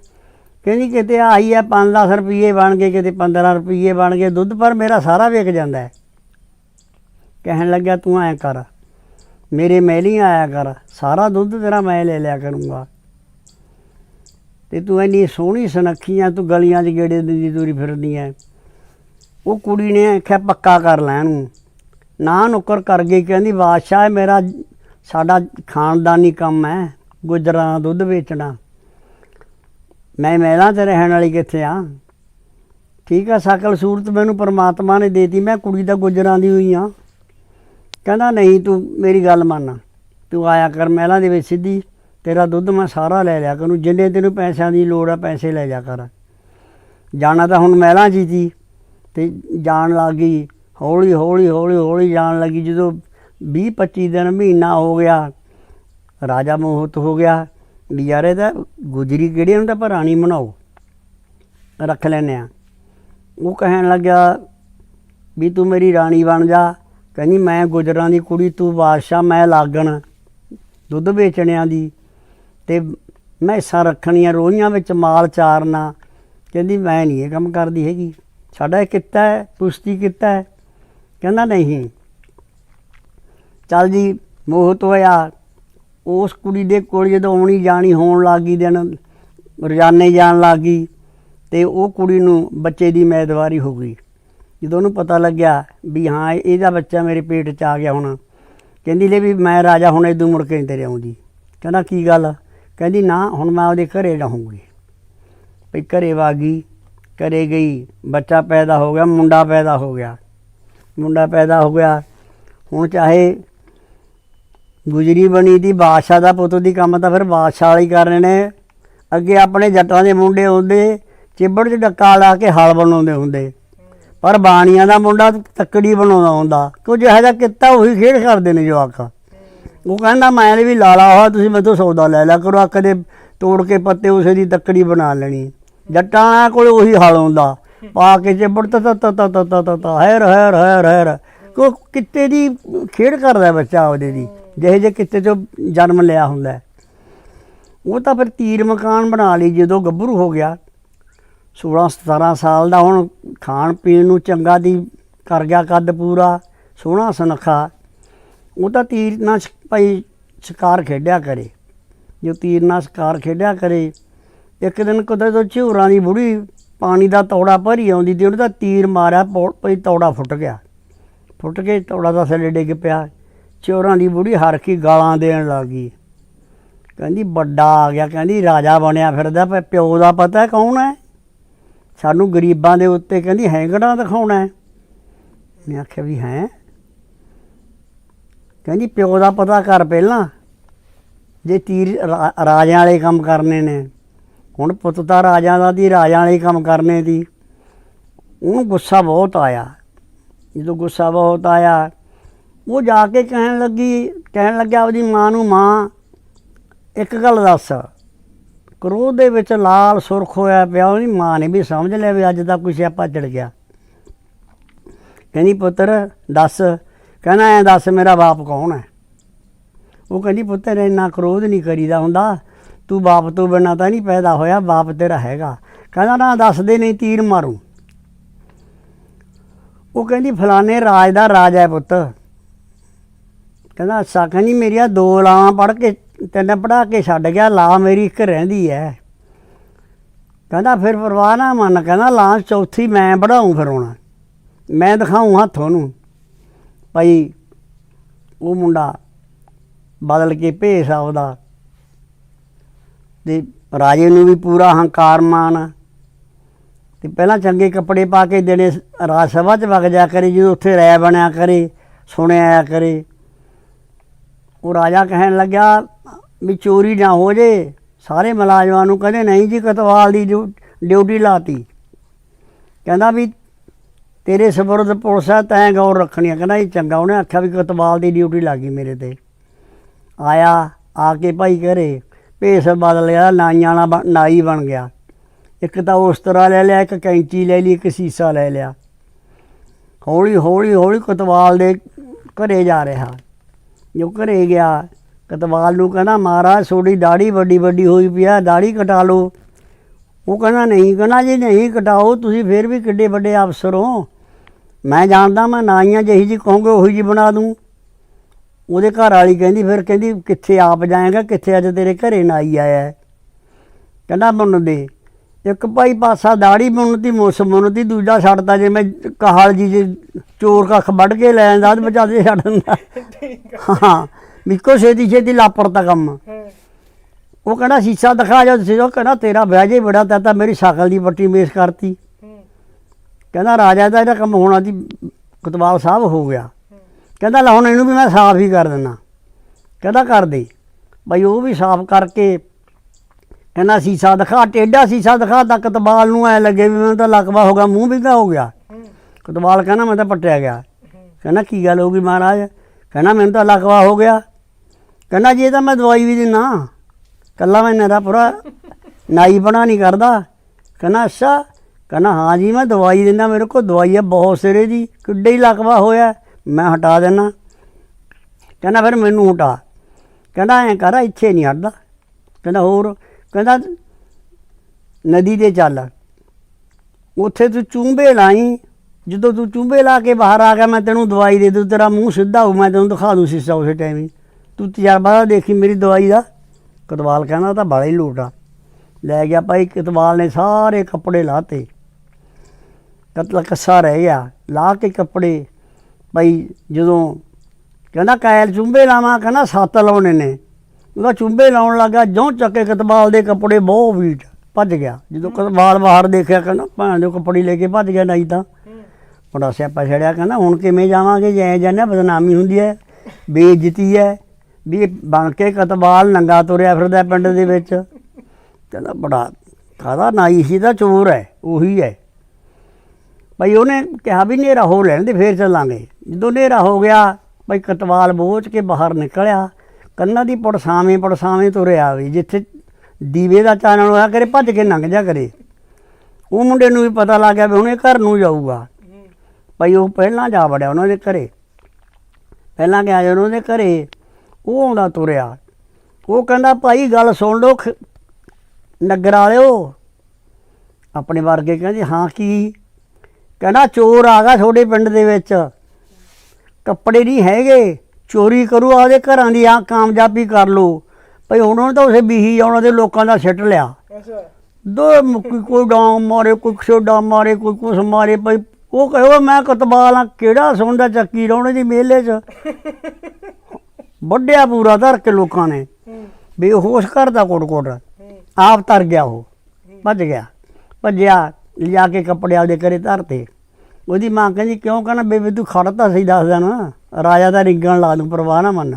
ਕਹਿੰਦੀ ਕਿਤੇ ਆਈ ਐ 5-10 ਰੁਪਏ ਬਣ ਗਏ, ਕਿਤੇ 15 ਰੁਪਏ ਬਣ ਗਏ, ਦੁੱਧ ਪਰ ਮੇਰਾ ਸਾਰਾ ਵਿਕ ਜਾਂਦਾ ਹੈ। ਕਹਿਣ ਲੱਗਿਆ, ਤੂੰ ਐ ਕਰ, ਮੇਰੇ ਮਹਿਲ ਹੀ ਆਇਆ ਕਰ, ਸਾਰਾ ਦੁੱਧ ਤੇਰਾ ਮੈਂ ਲੈ ਲਿਆ ਕਰੂੰਗਾ। ਤੇ ਤੂੰ ਇੰਨੀ ਸੋਹਣੀ ਸੁਨੱਖੀਆਂ ਤੂੰ ਗਲੀਆਂ 'ਚ ਗੇੜੇ ਦਿੰਦੀ ਤੁਰੀ ਫਿਰਦੀ ਐ। ਉਹ ਕੁੜੀ ਨੇ ਆਖਿਆ, ਪੱਕਾ ਕਰ ਲੈ ਇਹਨੂੰ ਨਾ ਨੁੱਕਰ ਕਰ ਗਈ, ਕਹਿੰਦੀ, ਬਾਦਸ਼ਾਹ, ਮੇਰਾ ਸਾਡਾ ਖਾਨਦਾਨੀ ਕੰਮ ਹੈ, ਗੁਜਰਾਂ ਦਾ ਦੁੱਧ ਵੇਚਣਾ। ਮੈਂ ਮਹਿਲਾਂ 'ਚ ਰਹਿਣ ਵਾਲੀ ਕਿੱਥੇ ਆ? ਠੀਕ ਆ, ਸ਼ਕਲ ਸੂਰਤ ਮੈਨੂੰ ਪਰਮਾਤਮਾ ਨੇ ਦੇਤੀ, ਮੈਂ ਕੁੜੀ ਦਾ ਗੁਜਰਾਂ ਦੀ ਹੋਈ ਆ। ਕਹਿੰਦਾ, ਨਹੀਂ, ਤੂੰ ਮੇਰੀ ਗੱਲ ਮੰਨ। ਤੂੰ ਆਇਆ ਕਰ ਮਹਿਲਾਂ ਦੇ ਵਿੱਚ ਸਿੱਧੀ, ਤੇਰਾ ਦੁੱਧ ਮੈਂ ਸਾਰਾ ਲੈ ਲਿਆ ਕਰੂੰ, ਜਿੰਨੇ ਤੈਨੂੰ ਪੈਸਿਆਂ ਦੀ ਲੋੜ ਆ, ਪੈਸੇ ਲੈ ਜਾ ਕਰ। ਜਾਣਾ ਤਾਂ ਹੁਣ ਮਹਿਲਾਂ 'ਚ ਹੀ ਸੀ, ਤੇ ਜਾਣ ਲੱਗ ਗਈ ਹੌਲੀ ਹੌਲੀ ਹੌਲੀ ਹੌਲੀ ਜਾਣ ਲੱਗੀ, ਜਦੋਂ 20 25 ਦਿਨ ਮਹੀਨਾ ਹੋ ਗਿਆ, ਰਾਜਾ ਮੋਹਤ ਹੋ ਗਿਆ। ਵੀ ਯਾਰ ਇਹਦਾ ਗੁਜਰੀ ਕਿਹੜੀ ਨੂੰ ਤਾਂ ਆਪਾਂ ਰਾਣੀ ਬਣਾਓ ਰੱਖ ਲੈਨੇ ਆ ਉਹ ਕਹਿਣ ਲੱਗਿਆ, ਵੀ ਤੂੰ ਮੇਰੀ ਰਾਣੀ ਬਣ ਜਾ। ਕਹਿੰਦੀ, ਮੈਂ ਗੁਜਰਾਂ ਦੀ ਕੁੜੀ, ਤੂੰ ਬਾਦਸ਼ਾਹ, ਮੈਂ ਲਾਗਣ, ਦੁੱਧ ਵੇਚਣਿਆਂ ਦੀ। ਤੇ ਮੈਸਾਂ ਰੱਖਣੀਆਂ, ਰੋਹੀਆਂ ਵਿੱਚ ਮਾਲ ਚਾਰਨਾ। ਕਹਿੰਦੀ, ਮੈਂ ਨਹੀਂ ਇਹ ਕੰਮ ਕਰਦੀ ਹੈਗੀ। ਸਾਡਾ ਇਹ ਕਿੱਤਾ ਹੈ? ਪੁਸ਼ਤੀ ਕਿੱਤਾ ਹੈ? ਕਹਿੰਦਾ, ਨਹੀਂ। ਚੱਲ ਜੀ, ਮੋਹਤ ਹੋਇਆ। ਉਸ ਕੁੜੀ ਦੇ ਕੋਲ ਜਦੋਂ ਆਉਣੀ ਜਾਣੀ ਹੋਣ ਲੱਗੀ ਦਿਨ ਰੋਜ਼ਾਨੇ ਜਾਣ ਲੱਗੀ ਤੇ ਉਹ ਕੁੜੀ ਨੂੰ ਬੱਚੇ ਦੀ ਮੈਦਵਾਰੀ ਹੋ ਗਈ। ਜਦੋਂ ਉਹਨੂੰ ਪਤਾ ਲੱਗਿਆ ਵੀ ਹਾਂ, ਇਹਦਾ ਬੱਚਾ ਮੇਰੇ ਪੇਟ 'ਚ ਆ ਗਿਆ ਹੁਣ, ਕਹਿੰਦੀ ਲੈ ਵੀ ਮੈਂ ਰਾਜਾ ਹੁਣ ਇਦੋਂ ਮੁੜ ਕੇ ਨਹੀਂ ਤੇਰੇ ਆਉਂਦੀ। ਕਹਿੰਦਾ, ਕੀ ਗੱਲ? ਕਹਿੰਦੀ, ਨਾ, ਹੁਣ ਮੈਂ ਉਹਦੇ ਘਰੇ ਰਹੂੰਗੀ। ਭਈ ਘਰੇ ਵਾਗੀ ਘਰੇ ਗਈ, ਬੱਚਾ ਪੈਦਾ ਹੋ ਗਿਆ, ਮੁੰਡਾ ਪੈਦਾ ਹੋ ਗਿਆ। ਮੁੰਡਾ ਪੈਦਾ ਹੋ ਗਿਆ, ਹੁਣ ਚਾਹੇ ਗੁਜਰੀ ਬਣੀ ਦੀ, ਬਾਦਸ਼ਾਹ ਦਾ ਪੁੱਤ ਦੀ ਕੰਮ ਤਾਂ ਫਿਰ ਬਾਦਸ਼ਾਹ ਵਾਲੀ ਕਰਨੇ ਨੇ। ਅੱਗੇ ਆਪਣੇ ਜੱਟਾਂ ਦੇ ਮੁੰਡੇ ਹੁੰਦੇ, ਚਿੱਬੜ 'ਚ ਡੱਕਾ ਲਾ ਕੇ ਹਲ ਬਣਾਉਂਦੇ ਹੁੰਦੇ। ਪਰ ਬਾਣੀਆਂ ਦਾ ਮੁੰਡਾ ਤੱਕੜੀ ਬਣਾਉਂਦਾ ਹੁੰਦਾ। ਕੁਝ ਇਹਦਾ ਕਿੱਤਾ ਉਹੀ ਖੇਡ ਕਰਦੇ ਨੇ ਜੋ ਜਵਾਕ। ਉਹ ਕਹਿੰਦਾ, ਮੈਂ ਵੀ ਲਾਲਾ ਹੋਇਆ ਤੁਸੀਂ ਮੈਥੋਂ ਸੌਦਾ ਲੈ ਲਿਆ ਕਰੋ ਕਦੇ ਤੋੜ ਕੇ ਪੱਤੇ ਉਸੇ ਦੀ ਤੱਕੜੀ ਬਣਾ ਲੈਣੀ। ਜੱਟਾਂ ਕੋਲ ਉਹੀ ਹਲ ਹੁੰਦਾ। ਪਾ ਕੇ ਚਿੱਬੜ ਤਾ ਤਾ ਤਾ ਤਾ ਤਾ ਤਾ, ਹੈਰ ਹੈਰ ਹੈਰ ਹੈਰ। ਕੋ ਕਿੱਤੇ ਦੀ ਖੇਡ ਕਰਦਾ ਬੱਚਾ ਆਪਦੇ ਦੀ। ਜਿਹੇ ਜੇ ਕਿੱਤੇ ਤੋਂ ਜਨਮ ਲਿਆ ਹੁੰਦਾ ਉਹ ਤਾਂ ਫਿਰ ਤੀਰ ਮਕਾਨ ਬਣਾ ਲਈ ਜਦੋਂ ਗੱਭਰੂ ਹੋ ਗਿਆ। 16 17 ਸਾਲ ਦਾ ਹੁਣ ਖਾਣ ਪੀਣ ਨੂੰ ਚੰਗਾ ਦੀ ਕਰ ਗਿਆ ਕੱਦ ਪੂਰਾ, ਸੋਹਣਾ ਸੁਨੱਖਾ। ਉਹ ਤਾਂ ਤੀਰ ਨਾਲ ਸ਼- ਭਾਈ ਸ਼ਿਕਾਰ ਖੇਡਿਆ ਕਰੇ। ਜੋ ਤੀਰ ਨਾਲ ਸ਼ਿਕਾਰ ਖੇਡਿਆ ਕਰੇ, ਇੱਕ ਦਿਨ ਕਦੇ ਤੋਂ ਝੂਰਾਂ ਦੀ ਬੁੜੀ ਪਾਣੀ ਦਾ ਤੌੜਾ ਭਰੀ ਆਉਂਦੀ ਤੇ ਉਹਨੇ ਤਾਂ ਤੀਰ ਮਾਰਿਆ ਪੌ- ਭਾਈ ਤੌੜਾ ਫੁੱਟ ਗਿਆ। ਫੁੱਟ ਕੇ ਤੌੜਾ ਦਾ ਥੱਲੇ ਡਿੱਗ ਪਿਆ। ਚੋਰਾਂ ਦੀ ਬੁੜੀ ਹਰ ਗਾਲਾਂ ਦੇਣ ਲੱਗੀ। ਕਹਿੰਦੀ ਵੱਡਾ ਆ ਗਿਆ, ਕਹਿੰਦੀ ਰਾਜਾ ਬਣਿਆ ਫਿਰਦਾ, ਪਰ ਪਿਓ ਦਾ ਪਤਾ ਕੌਣ ਹੈ? ਸਾਨੂੰ ਗਰੀਬਾਂ ਦੇ ਉੱਤੇ ਕਹਿੰਦੀ ਹੈਂਗੜਾ ਦਿਖਾਉਣਾ ਹੈ। ਮੈਂ ਆਖਿਆ ਵੀ ਹੈ? ਕਹਿੰਦੀ ਪਿਓ ਦਾ ਪਤਾ ਕਰ ਪਹਿਲਾਂ, ਜੇ ਤੀਰ ਰਾਜਿਆਂ ਵਾਲੇ ਕੰਮ ਕਰਨੇ ਨੇ। ਹੁਣ ਪੁੱਤ ਤਾਂ ਰਾਜਿਆਂ ਦਾ ਦੀ, ਰਾਜਿਆਂ ਵਾਲੇ ਕੰਮ ਕਰਨੇ ਦੀ। ਉਹਨੂੰ ਗੁੱਸਾ ਬਹੁਤ ਆਇਆ। ਜਦੋਂ ਗੁੱਸਾ ਬਹੁਤ ਆਇਆ ਉਹ ਜਾ ਕੇ ਕਹਿਣ ਲੱਗੀ, ਕਹਿਣ ਲੱਗਿਆ ਉਹਦੀ ਮਾਂ ਨੂੰ, ਮਾਂ, ਇੱਕ ਗੱਲ ਦੱਸ। ਕ੍ਰੋਧ ਦੇ ਵਿੱਚ ਲਾਲ ਸੁਰਖ ਹੋਇਆ ਪਿਆ, ਉਹਦੀ ਮਾਂ ਨੇ ਵੀ ਸਮਝ ਲਿਆ ਵੀ ਅੱਜ ਦਾ ਕੁਛ ਆਪਾਂ ਚੜ ਗਿਆ। ਕਹਿੰਦੀ, ਪੁੱਤਰ, ਦੱਸ। ਕਹਿੰਦਾ, ਐ ਦੱਸ, ਮੇਰਾ ਬਾਪ ਕੌਣ ਹੈ? ਉਹ ਕਹਿੰਦੀ, ਪੁੱਤਰ, ਇੰਨਾ ਕ੍ਰੋਧ ਨਹੀਂ ਕਰੀਦਾ ਹੁੰਦਾ। ਤੂੰ ਬਾਪ ਤੋਂ ਬਿਨਾਂ ਤਾਂ ਨਹੀਂ ਪੈਦਾ ਹੋਇਆ, ਬਾਪ ਤੇਰਾ ਹੈਗਾ। ਕਹਿੰਦਾ, ਨਾ, ਦੱਸਦੇ ਨਹੀਂ, ਤੀਰ ਮਾਰੂ। ਉਹ ਕਹਿੰਦੀ, ਫਲਾਣੇ ਰਾਜ ਦਾ ਰਾਜ ਹੈ ਪੁੱਤ। ਕਹਿੰਦਾ ਅੱਛਾ ਜੀ ਮੇਰੀਆਂ ਦੋ ਲਾਵਾਂ ਪੜ ਕੇ ਤੈਨੇ ਪੜਾ ਕੇ ਛੱਡ ਗਿਆ ਲਾ ਮੇਰੀ ਇੱਕ ਰਹਿੰਦੀ ਐ। ਕਹਿੰਦਾ, ਫਿਰ ਪਰਵਾਹ ਨਾ ਮੰਨ। ਕਹਿੰਦਾ ਲਾਂ ਚੌਥੀ ਮੈਂ ਪੜਾਉਂ ਫਿਰ ਹੁਣ। ਮੈਂ ਦਿਖਾਉਂ ਹੱਥੋਂ ਨੂੰ। ਭਾਈ, ਉਹ ਮੁੰਡਾ ਬਦਲ ਕੇ ਭੇਸ ਆ ਉਹਦਾ। ਤੇ ਰਾਜੇ ਨੂੰ ਵੀ ਪੂਰਾ ਹੰਕਾਰ ਮਾਨ ਤੇ ਪਹਿਲਾਂ ਚੰਗੇ ਕੱਪੜੇ ਪਾ ਕੇ ਦੇਣੇ, ਰਾਜ ਸਭਾ 'ਚ ਵਗ ਜਾ ਕਰੇ, ਜਦੋਂ ਉੱਥੇ ਰਹਿ ਬਣਿਆ ਕਰੇ, ਸੁਣਿਆ ਕਰੇ। ਉਹ ਰਾਜਾ ਕਹਿਣ ਲੱਗਿਆ, ਵੀ ਚੋਰੀ ਨਾ ਹੋ ਜੇ। ਸਾਰੇ ਮੁਲਾਜ਼ਮਾਂ ਨੂੰ ਕਹਿੰਦੇ, ਨਹੀਂ ਜੀ, ਕਤਵਾਲ ਦੀ ਡਿਊ- ਡਿਊਟੀ ਲਾਤੀ। ਕਹਿੰਦਾ ਵੀ ਤੇਰੇ ਸਬਰਦ ਪੁਲਿਸ ਆ, ਤੈਂ ਗੌਰ ਰੱਖਣੀ ਆ। ਕਹਿੰਦਾ ਇਹ ਚੰਗਾ, ਉਹਨੇ ਆਖਿਆ ਵੀ ਕਤਵਾਲ ਦੀ ਡਿਊਟੀ ਲੱਗੀ ਮੇਰੇ ਤੇ। ਆਇਆ, ਆ ਕੇ ਭਾਈ ਘਰੇ, ਭੇਸ ਬਦਲਿਆ ਨਾਈਆਂ ਵਾਲਾ ਬਣ- ਨਾਈ ਬਣ ਗਿਆ। ਇੱਕ ਤਾਂ ਉਸ ਤਰ੍ਹਾਂ ਲੈ ਲਿਆ, ਇੱਕ ਕੈਂਚੀ ਲੈ ਲਈ, ਇੱਕ ਸੀਸਾ ਲੈ ਲਿਆ। ਹੌਲੀ ਹੌਲੀ ਹੌਲੀ ਕਤਵਾਲ ਦੇ ਘਰੇ ਜਾ ਰਿਹਾ। ਜੋ ਘਰੇ ਗਿਆ, ਕਤਵਾਲ ਨੂੰ ਕਹਿੰਦਾ, ਮਹਾਰਾਜ, ਤੁਹਾਡੀ ਦਾੜੀ ਵੱਡੀ ਵੱਡੀ ਹੋਈ ਪਈ ਆ ਦਾੜੀ ਕਟਾ ਲਓ। ਉਹ ਕਹਿੰਦਾ, ਨਹੀਂ ਕਹਿੰਦਾ ਜੀ, ਨਹੀਂ ਕਟਾਓ, ਤੁਸੀਂ ਫਿਰ ਵੀ ਕਿੱਡੇ ਵੱਡੇ ਅਫਸਰ ਹੋ। ਮੈਂ ਜਾਣਦਾ, ਮੈਂ ਨਾਈਆਂ ਜਿਹੀ ਜੀ ਕਹੋਗੇ ਉਹੀ ਜੀ ਬਣਾ ਦੂੰ। ਉਹਦੇ ਘਰ ਵਾਲੀ ਕਹਿੰਦੀ, ਫਿਰ ਕਹਿੰਦੀ, ਕਿੱਥੇ ਆਪ ਜਾਏਗਾ, ਕਿੱਥੇ ਅੱਜ ਤੇਰੇ ਘਰੇ ਨਾਈ ਆਇਆ ਕਹਿੰਦਾ ਬੁੰਨ ਦੇ ਇੱਕ ਭਾਈ ਪਾਸਾ ਦਾੜੀ ਬੁੰਨਤੀ ਮੁੱਸ ਬੁੰਨਤੀ ਦੂਜਾ ਛੱਡਦਾ ਮੈਂ ਕਹਾਲ ਜੀ ਜੇ ਚੋਰ ਕੱਖ ਵੱਢ ਕੇ ਲੈ ਜਾਂਦਾ, ਤੇ ਬਚਾਦੇ ਛੱਡ ਦਿੰਦਾ। ਹਾਂ ਮਿੱਕੋ ਛੇਤੀ ਛੇਤੀ ਲਾਪਰਤਾ ਕੰਮ। ਉਹ ਕਹਿੰਦਾ, ਸ਼ੀਸ਼ਾ ਦਿਖਾ ਜਾ ਤੁਸੀਂ, ਉਹ ਕਹਿੰਦਾ, ਤੇਰਾ ਵਿਆਹ ਜੇ ਬੜਾ, ਤਾ ਤਾਂ ਮੇਰੀ ਸ਼ਕਲ ਦੀ ਪੱਟੀ ਮੇਸ ਕਰਤੀ। ਕਹਿੰਦਾ, ਰਾਜਾ ਦਾ ਇਹਦਾ ਕੰਮ ਹੋਣਾ ਸੀ, ਕੁਤਵਾਲ ਸਾਹਿਬ ਹੋ ਗਿਆ। ਕਹਿੰਦਾ, ਲੈ ਹੁਣ ਇਹਨੂੰ ਵੀ ਮੈਂ ਸਾਫ਼ ਹੀ ਕਰ ਦਿੰਦਾ। ਕਹਿੰਦਾ, ਕਰ ਦੇ। ਬਈ ਉਹ ਵੀ ਸਾਫ਼ ਕਰਕੇ ਕਹਿੰਦਾ ਸੀਸਾ ਦਿਖਾ, ਟੇਡਾ ਸੀਸਾ ਦਿਖਾ, ਤਾਂ ਕਤਬਾਲ ਨੂੰ ਐ ਲੱਗੇ ਵੀ ਮੈਨੂੰ ਤਾਂ ਲਕਵਾ ਹੋ ਗਿਆ, ਮੂੰਹ ਵਿਗਾ ਹੋ ਗਿਆ। ਕਤਬਾਲ ਕਹਿੰਦਾ ਮੈਂ ਤਾਂ ਪੱਟਿਆ ਗਿਆ। ਕਹਿੰਦਾ ਕੀ ਗੱਲ ਹੋ ਗਈ ਮਹਾਰਾਜ? ਕਹਿੰਦਾ ਮੈਨੂੰ ਤਾਂ ਲਕਵਾ ਹੋ ਗਿਆ। ਕਹਿੰਦਾ ਜੀ ਇਹ ਤਾਂ ਮੈਂ ਦਵਾਈ ਵੀ ਦਿੰਨਾ ਕੱਲਾ ਮੈਂ ਨਰਾ ਪੂਰਾ ਨਾਈ ਬਣਾ ਨਹੀਂ ਕਰਦਾ। ਕਹਿੰਦਾ ਅੱਛਾ, ਕਹਿੰਦਾ ਹਾਂ ਜੀ, ਮੈਂ ਦਵਾਈ ਦਿੰਦਾ, ਮੇਰੇ ਕੋਲ ਦਵਾਈ ਹੈ ਬਹੁਤ ਸਿਰੇ ਦੀ, ਕਿੱਡੇ ਹੀ ਲਕਵਾ ਹੋਇਆ, ਮੈਂ ਹਟਾ ਦੇਣਾ ਕਹਿੰਦਾ ਫਿਰ ਮੈਨੂੰ ਹਟਾ। ਕਹਿੰਦਾ ਐਂ ਕਰ, ਇੱਥੇ ਨਹੀਂ ਹਟਦਾ। ਕਹਿੰਦਾ ਹੋਰ ਕਹਿੰਦਾ ਨਦੀ ਤੇ ਚੱਲ। ਉੱਥੇ ਤੂੰ ਚੁੰਬੇ ਲਾਈ। ਜਦੋਂ ਤੂੰ ਚੁੰਬੇ ਲਾ ਕੇ ਬਾਹਰ ਆ ਗਿਆ, ਮੈਂ ਤੈਨੂੰ ਦਵਾਈ ਦੇ ਦੂੰ, ਤੇਰਾ ਮੂੰਹ ਸਿੱਧਾ ਹੋ ਮੈਂ ਤੈਨੂੰ ਦਿਖਾ ਦੂੰ ਸੀਸਾ ਉਸੇ ਟਾਈਮ ਹੀ। ਤੂੰ ਤਜਰਬਾ ਦੇਖੀ ਮੇਰੀ ਦਵਾਈ ਦਾ। ਕਤਵਾਲ ਕਹਿੰਦਾ ਤਾਂ ਬੜਾ ਹੀ ਲੋਟਾ ਲੈ ਗਿਆ ਭਾਈ, ਕਤਵਾਲ ਨੇ ਸਾਰੇ ਕੱਪੜੇ ਲਾਤੇ। ਕਤਲਾ ਕੱਸਾ ਰਹਿ ਗਿਆ। ਲਾ ਕੇ ਕੱਪੜੇ। ਭਾਈ ਜਦੋਂ ਕਹਿੰਦਾ ਕਾਇਲ ਚੁੰਬੇ ਲਾਵਾਂ, ਕਹਿੰਦਾ ਸੱਤ ਲਾਉਣੇ ਨੇ। ਉਹਦਾ ਚੁੰਬੇ ਲਾਉਣ ਲੱਗਾ ਜਿਉਂ ਚੱਕੇ ਕਤਬਾਲ ਦੇ ਕੱਪੜੇ ਬਹੁਤ ਵੀਟ ਭੱਜ ਗਿਆ। ਜਦੋਂ ਕਤਬਾਲ ਬਾਹਰ ਦੇਖਿਆ ਕਹਿੰਦਾ ਭਾਂ ਦੇ ਕੱਪੜੇ ਲੈ ਕੇ ਭੱਜ ਗਿਆ ਨਹੀਂ ਤਾਂ। ਬੜਾ ਸਿਆਪਾ ਛੜਿਆ ਕਹਿੰਦਾ ਹੁਣ ਕਿਵੇਂ ਜਾਵਾਂਗੇ ਜੈ ਜਾਨੇ ਬਦਨਾਮੀ ਹੁੰਦੀ ਹੈ ਬੇਇੱਜ਼ਤੀ ਹੈ ਵੀ ਬਣ ਕੇ ਕਤਬਾਲ ਨੰਗਾ ਤੁਰਿਆ ਫਿਰਦਾ ਪਿੰਡ ਦੇ ਵਿੱਚ। ਕਹਿੰਦਾ ਬੜਾ ਕਾਹਦਾ ਨਾਈ ਸੀ ਤਾਂ ਚੋਰ ਹੈ ਉਹੀ ਹੈ ਭਾਈ ਉਹਨੇ ਕਿਹਾ ਵੀ ਨੇਰਾ ਹੋ ਲੈਣ ਦੇ ਫੇਰ ਚੱਲਾਂਗੇ। ਜਦੋਂ ਨੇਰਾ ਹੋ ਗਿਆ ਭਾਈ ਕਤਵਾਲ ਬੋਝ ਕੇ ਬਾਹਰ ਨਿਕਲਿਆ ਕੰਨਾਂ ਦੀ ਪੜਸਾਵੇਂ ਪੜਸਾਵੇਂ ਤੁਰਿਆ ਵੀ ਜਿੱਥੇ ਦੀਵੇ ਦਾ ਚਾਨਣ ਹੋਇਆ ਕਰੇ, ਭੱਜ ਕੇ ਲੰਘ ਜਾ ਕਰੇ। ਉਹ ਮੁੰਡੇ ਨੂੰ ਵੀ ਪਤਾ ਲੱਗ ਗਿਆ ਵੀ ਹੁਣ ਇਹ ਘਰ ਨੂੰ ਜਾਊਗਾ। ਭਾਈ ਉਹ ਪਹਿਲਾਂ ਜਾ ਵੜਿਆ ਉਹਨਾਂ ਦੇ ਘਰੇ। ਪਹਿਲਾਂ ਗਿਆ ਜਦੋਂ ਉਹਨਾਂ ਦੇ ਘਰੇ, ਉਹ ਆਉਂਦਾ ਤੁਰਿਆ। ਉਹ ਕਹਿੰਦਾ, ਭਾਈ, ਗੱਲ ਸੁਣ ਲਓ, ਖ- ਨਗਰ ਵਾਲਿਓ, ਆਪਣੇ ਵਰਗੇ ਕਹਿੰਦੇ, ਹਾਂ, ਕੀ? ਕਹਿੰਦਾ, ਚੋਰ ਆ ਗਿਆ ਤੁਹਾਡੇ ਪਿੰਡ ਦੇ ਵਿੱਚ। ਕੱਪੜੇ ਨਹੀਂ ਹੈਗੇ। ਚੋਰੀ ਕਰੂ ਆਦੇ ਘਰਾਂ ਦੀ ਆ ਕਾਮਯਾਬੀ ਕਰ ਲੋ ਭਈ ਉਹਨਾਂ ਨੇ ਤਾਂ ਉਸੇ ਬੀਹੀ ਉਹਨਾਂ ਦੇ ਲੋਕਾਂ ਦਾ ਸਿੱਟ ਲਿਆ। ਅੱਛਾ। ਦੋ ਮੁੱਕੀ ਕੋਈ ਡਾਂਗ ਮਾਰੇ ਕੋਈ ਛੋਡਾ ਮਾਰੇ ਕੋਈ ਕੁਛ ਮਾਰੇ ਭਈ ਉਹ ਕਹੋ ਮੈਂ ਕਤਬਾਲ ਆ ਕਿਹੜਾ ਸੁਣਦਾ ਚੱਕੀ ਰੌਣੇ ਦੀ ਮੇਲੇ 'ਚ? ਵੱਡਿਆ ਪੂਰਾ ਧਰ ਕੇ ਲੋਕਾਂ ਨੇ। ਹੂੰ। ਬੇਹੋਸ਼ ਕਰਦਾ ਕੋਟ ਕੋਟ। ਆਪ ਤਰ ਗਿਆ ਉਹ ਭੱਜ ਗਿਆ। ਭੱਜਿਆ ਲਿਆ ਕੇ ਕੱਪੜੇ ਆਪਦੇ ਘਰੇ ਧਰਤੇ। ਉਹਦੀ ਮਾਂ ਕਹਿੰਦੀ ਕਿਉਂ ਕਹਿੰਦਾ ਬੇਬੇ ਤੂੰ ਖੜਤਾ ਸਹੀ ਦੱਸ ਦੇਣਾ। ਰਾਜਾ ਦਾ ਰਿੰਗਣ ਲਾ ਦੂੰ ਪਰਵਾਹ ਨਾ ਮੰਨ।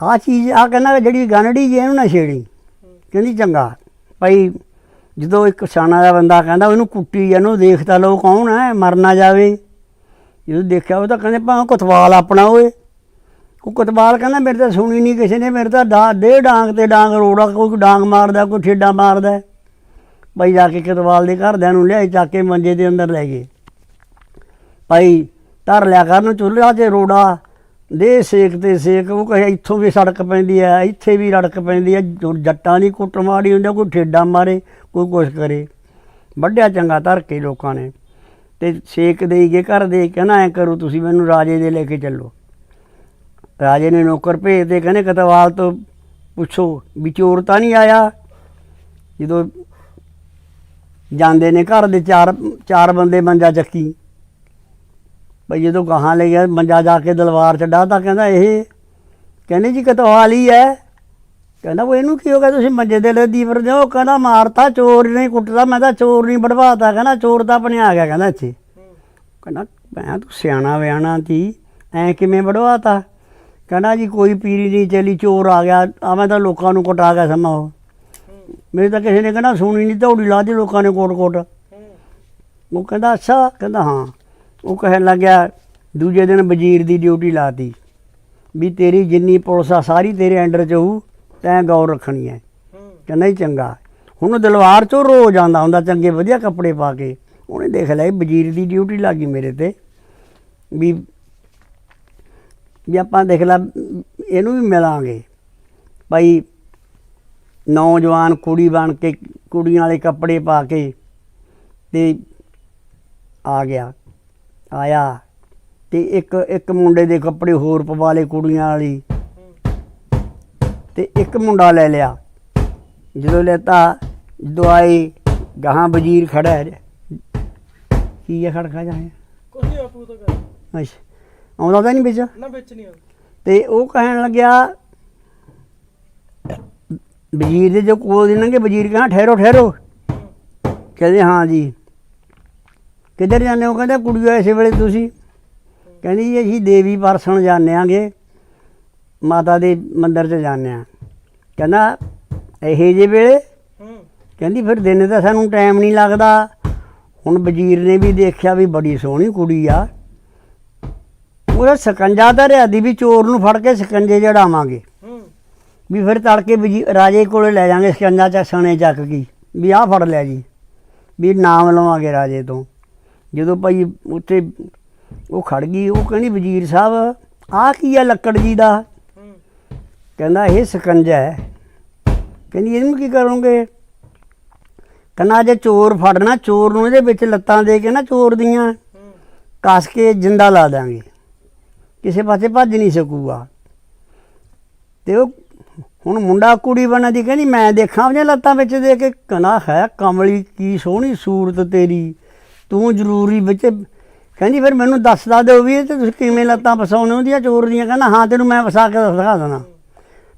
ਆ ਚੀਜ਼ ਆ ਕਹਿੰਦਾ ਜਿਹੜੀ ਗਾਨੜੀ ਜੀ ਇਹਨੂੰ ਨਾ ਛੇੜੀ। ਕਹਿੰਦੀ ਚੰਗਾ ਭਾਈ ਜਦੋਂ ਇੱਕ ਸਿਆਣਾ ਦਾ ਬੰਦਾ ਕਹਿੰਦਾ ਉਹਨੂੰ ਕੁੱਟੀ ਇਹਨੂੰ ਦੇਖਦਾ ਲੋ ਕੌਣ ਹੈ ਮਰ ਨਾ ਜਾਵੇ। ਜਦੋਂ ਦੇਖਿਆ ਉਹ ਤਾਂ ਕਹਿੰਦੇ ਭਾਵੇਂ ਕੁਤਵਾਲ ਆਪਣਾ ਓਏ ਉਹ ਕੁਤਵਾਲ ਕਹਿੰਦਾ ਮੇਰੇ ਤਾਂ ਸੁਣੀ ਨਹੀਂ ਕਿਸੇ ਨੇ ਮੇਰੇ ਤਾਂ ਡਾ ਦੇ ਡਾਂਗ ਤੇ ਡਾਂਗ ਰੋੜਾ ਕੋਈ ਡਾਂਗ ਮਾਰਦਾ ਕੋਈ ਠੇਡਾ ਮਾਰਦਾ। ਭਾਈ ਜਾ ਕੇ ਕੁਤਵਾਲ ਦੇ ਘਰਦਿਆਂ ਨੂੰ ਲਿਆਈ, ਚੱਕ ਕੇ ਮੰਜੇ ਦੇ ਅੰਦਰ ਲੈ ਗਏ। ਭਾਈ, ਧਰ ਲਿਆ ਕਰਨ ਚੁੱਲ੍ਹਾ 'ਚ ਰੋੜਾ। ਦੇ ਸੇਕ ਤੇ ਸੇਕ, ਉਹ ਕਹੇ ਇੱਥੋਂ ਵੀ ਸੜਕ ਪੈਂਦੀ ਹੈ, ਇੱਥੇ ਵੀ ਰੜਕ ਪੈਂਦੀ ਹੈ ਜੱਟਾਂ ਦੀ ਕੁੱਟ ਮਾਰੀ ਹੁੰਦੀ ਕੋਈ ਠੇਡਾ ਮਾਰੇ, ਕੋਈ ਕੁਛ ਕਰੇ। ਵੱਡਿਆ ਚੰਗਾ ਧਰ ਕੇ ਲੋਕਾਂ ਨੇ। ਤੇ ਸੇਕ ਦੇਈ ਗਏ ਘਰ ਦੇ, ਕਹਿੰਦਾ ਐ ਕਰੋ ਤੁਸੀਂ ਮੈਨੂੰ ਰਾਜੇ ਦੇ ਲੈ ਕੇ ਚੱਲੋ। ਰਾਜੇ ਨੇ ਨੌਕਰ ਭੇਜਦੇ, ਕਹਿੰਦੇ ਕਤਵਾਲ ਤੋਂ ਪੁੱਛੋ, ਵੀ ਚੋਰ ਤਾਂ ਨਹੀਂ ਆਇਆ? ਜਦੋਂ ਜਾਂਦੇ ਨੇ ਘਰ ਦੇ ਚਾਰ ਚਾਰ ਬੰਦੇ ਮੰਜਾ ਚੱਕੀ। ਭਈ ਜਦੋਂ ਗਾਹਾਂ ਲੈ ਗਿਆ, ਮੰਜਾ ਜਾ ਕੇ ਦਲਵਾਰ ਛੱਡਾ ਤਾਂ ਕਹਿੰਦਾ ਇਹ, ਕਹਿੰਦੇ ਜੀ ਕਤਵਾਲੀ ਹੈ ਕਹਿੰਦਾ ਉਹ ਇਹਨੂੰ ਕੀ ਹੋ ਗਿਆ, ਤੁਸੀਂ ਮੰਜੇ ਦੇ ਲੈ ਦੀ ਫਿਰਦੇ ਹੋ ਕਹਿੰਦਾ ਮਾਰਤਾ, ਚੋਰ ਨਹੀਂ ਕੁੱਟਦਾ, ਮੈਂ ਤਾਂ ਚੋਰ ਨਹੀਂ ਬੜਵਾਤਾ। ਕਹਿੰਦਾ ਚੋਰ ਤਾਂ ਆਪਣੇ ਆ ਗਿਆ, ਕਹਿੰਦਾ ਇੱਥੇ। ਕਹਿੰਦਾ ਮੈਂ ਤੂੰ ਸਿਆਣਾ ਵਿਆਣਾ ਤੀ, ਐ ਕਿਵੇਂ ਬੜਵਾਤਾ? ਕਹਿੰਦਾ ਜੀ ਕੋਈ ਪੀਰੀ ਨਹੀਂ ਚਲੀ ਚੋਰ ਆ ਗਿਆ, ਆਵੇਂ ਤਾਂ ਲੋਕਾਂ ਨੂੰ ਕੁੱਟਾ ਗਿਆ ਸਮਾਂ ਉਹ। ਮੇਰੇ ਤਾਂ ਕਿਸੇ ਨੇ ਕਹਿੰਦਾ ਸੁਣੀ ਨਹੀਂ ਦੌੜੀ ਲਾ ਦੀ ਲੋਕਾਂ ਨੇ ਕੋਟ ਕੋਟ। ਉਹ ਕਹਿੰਦਾ, ਅੱਛਾ। ਕਹਿੰਦਾ, ਹਾਂ। ਉਹ ਕਹਿਣ ਲੱਗਿਆ ਦੂਜੇ ਦਿਨ ਵਜ਼ੀਰ ਦੀ ਡਿਊਟੀ ਲਾਤੀ ਵੀ ਤੇਰੀ ਜਿੰਨੀ ਪੁਲਿਸ ਆ, ਸਾਰੀ ਤੇਰੇ ਅੰਡਰ ਚ ਹੋਊ, ਤੈਂ ਗੌਰ ਰੱਖਣੀ ਹੈ ਕਹਿੰਦਾ ਹੀ ਚੰਗਾ। ਹੁਣ ਦਲਵਾਰ ਚੋਂ ਰੋਜ਼ ਆਉਂਦਾ ਹੁੰਦਾ, ਚੰਗੇ ਵਧੀਆ ਕੱਪੜੇ ਪਾ ਕੇ। ਉਹਨੇ ਦੇਖ ਲਿਆ, ਇਹ ਵਜ਼ੀਰ ਦੀ ਡਿਊਟੀ ਲੱਗੀ ਮੇਰੇ ਤੇ। ਵੀ ਵੀ ਆਪਾਂ ਦੇਖ ਲਾ, ਇਹਨੂੰ ਵੀ ਮਿਲਾਂਗੇ। ਭਾਈ ਨੌਜਵਾਨ ਕੁੜੀ ਬਣ ਕੇ ਕੁੜੀਆਂ ਵਾਲੇ ਕੱਪੜੇ ਪਾ ਕੇ ਤੇ ਆ ਗਿਆ ਆਇਆ ਤੇ ਇੱਕ ਇੱਕ ਮੁੰਡੇ ਦੇ ਕੱਪੜੇ ਹੋਰ ਪਵਾ ਲਏ ਕੁੜੀਆਂ ਵਾਲੀ ਤੇ ਇੱਕ ਮੁੰਡਾ ਲੈ ਲਿਆ। ਜਦੋਂ ਲੈਤਾ ਜਦੋਂ ਆਈ ਗਾਹਾਂ ਵਜ਼ੀਰ ਖੜਾ ਹੈ। ਕੀ ਹੈ ਖੜਕਾ ਜਾਏ ਕੁਝ ਨਹੀਂ ਆਪੂ ਤਾਂ ਕਰ। ਅੱਛਾ ਆਉਂਦਾ ਤਾਂ ਨਹੀਂ ਵਿੱਚ? ਨਾ ਵਿੱਚ ਨਹੀਂ ਆਉਂਦਾ। ਤੇ ਉਹ ਕਹਿਣ ਲੱਗਿਆ ਵਜ਼ੀਰ ਦੇ ਜੋ ਕੋਲ ਦੀ ਲੰਘੇ ਵਜ਼ੀਰ ਕਹਿੰਦਾ, ਠਹਿਰੋ ਠਹਿਰੋ। ਕਹਿੰਦੇ, ਹਾਂ ਜੀ। ਕਿੱਧਰ ਜਾਂਦੇ ਹੋ? ਕਹਿੰਦਾ ਕੁੜੀਓ ਐਸੇ ਵੇਲੇ ਤੁਸੀਂ। ਕਹਿੰਦੀ, ਜੀ, ਅਸੀਂ ਦੇਵੀ ਪਰਸਣ ਜਾਂਦੇ ਆਂਗੇ। ਮਾਤਾ ਦੇ ਮੰਦਿਰ 'ਚ ਜਾਂਦੇ ਆ। ਕਹਿੰਦਾ, ਇਹੇ ਜੇ ਵੇਲੇ? ਕਹਿੰਦੀ, ਫਿਰ ਦਿਨ ਤਾਂ ਸਾਨੂੰ ਟਾਈਮ ਨਹੀਂ ਲੱਗਦਾ। ਹੁਣ ਵਜ਼ੀਰ ਨੇ ਵੀ ਦੇਖਿਆ ਵੀ ਬੜੀ ਸੋਹਣੀ ਕੁੜੀ ਆ। ਉਹਦਾ ਸਕੰਜਾ ਤਾਂ ਦੀ ਵੀ ਚੋਰ ਨੂੰ ਫੜ ਕੇ ਸਕੰਜੇ ਜੜਾਵਾਂਗੇ। ਵੀ ਫਿਰ ਤੜਕੇ ਵਜ਼ੀ- ਰਾਜੇ ਕੋਲੇ ਲੈ ਜਾਾਂਗੇ ਸਕੰਜਾ ਚ ਸਣੇ ਚੱਕ ਕੀ। ਵੀ ਆਹ ਫੜ ਲਿਆ ਜੀ। ਵੀ ਨਾਮ ਲਵਾਂਗੇ ਰਾਜੇ ਤੋਂ। ਜਦੋਂ ਭਾਈ ਉੱਥੇ ਉਹ ਖੜ ਗਈ, ਉਹ ਕਹਿੰਦੀ, ਵਜ਼ੀਰ ਸਾਹਿਬ, ਆਹ ਕੀ ਆ ਲੱਕੜ ਜੀ ਦਾ? ਕਹਿੰਦਾ, ਇਹ ਸਕੰਜਾ ਹੈ। ਕਹਿੰਦੀ, ਇਹਨੂੰ ਕੀ ਕਰੋਗੇ? ਕਹਿੰਦਾ ਜੇ ਚੋਰ ਫੜਨਾ, ਚੋਰ ਨੂੰ ਇਹਦੇ ਵਿੱਚ ਲੱਤਾਂ ਦੇ ਕੇ ਨਾ ਚੋਰ ਦੀਆਂ ਕੱਸ ਕੇ ਜਿੰਦਾ ਲਾ ਦਾਂਗੇ ਕਿਸੇ ਪਾਸੇ ਭੱਜ ਨਹੀਂ ਸਕੂਗਾ। ਤੇ ਉਹ ਹੁਣ ਮੁੰਡਾ ਕੁੜੀ ਬਣਾ ਦੀ ਕਹਿੰਦੀ, ਮੈਂ ਦੇਖਾਂ ਉਹਦੀਆਂ ਲੱਤਾਂ ਵਿੱਚ ਦੇ ਕੇ। ਕਨਾ ਹੈ ਕਮਲੀ, ਕੀ ਸੋਹਣੀ ਸੂਰਤ ਤੇਰੀ, ਤੂੰ ਜ਼ਰੂਰੀ ਵਿੱਚ। ਕਹਿੰਦੀ, ਫਿਰ ਮੈਨੂੰ ਦੱਸਦਾ ਦਿਓ ਵੀ ਇਹ ਤੇ ਤੁਸੀਂ ਕਿਵੇਂ ਲੱਤਾਂ ਫਸਾਉਣੇ ਉਹਦੀਆਂ ਚੋਰ ਦੀਆਂ। ਕਹਿੰਦਾ, ਹਾਂ, ਤੈਨੂੰ ਮੈਂ ਫਸਾ ਕੇ ਦਿਖਾ ਦੇਣਾ।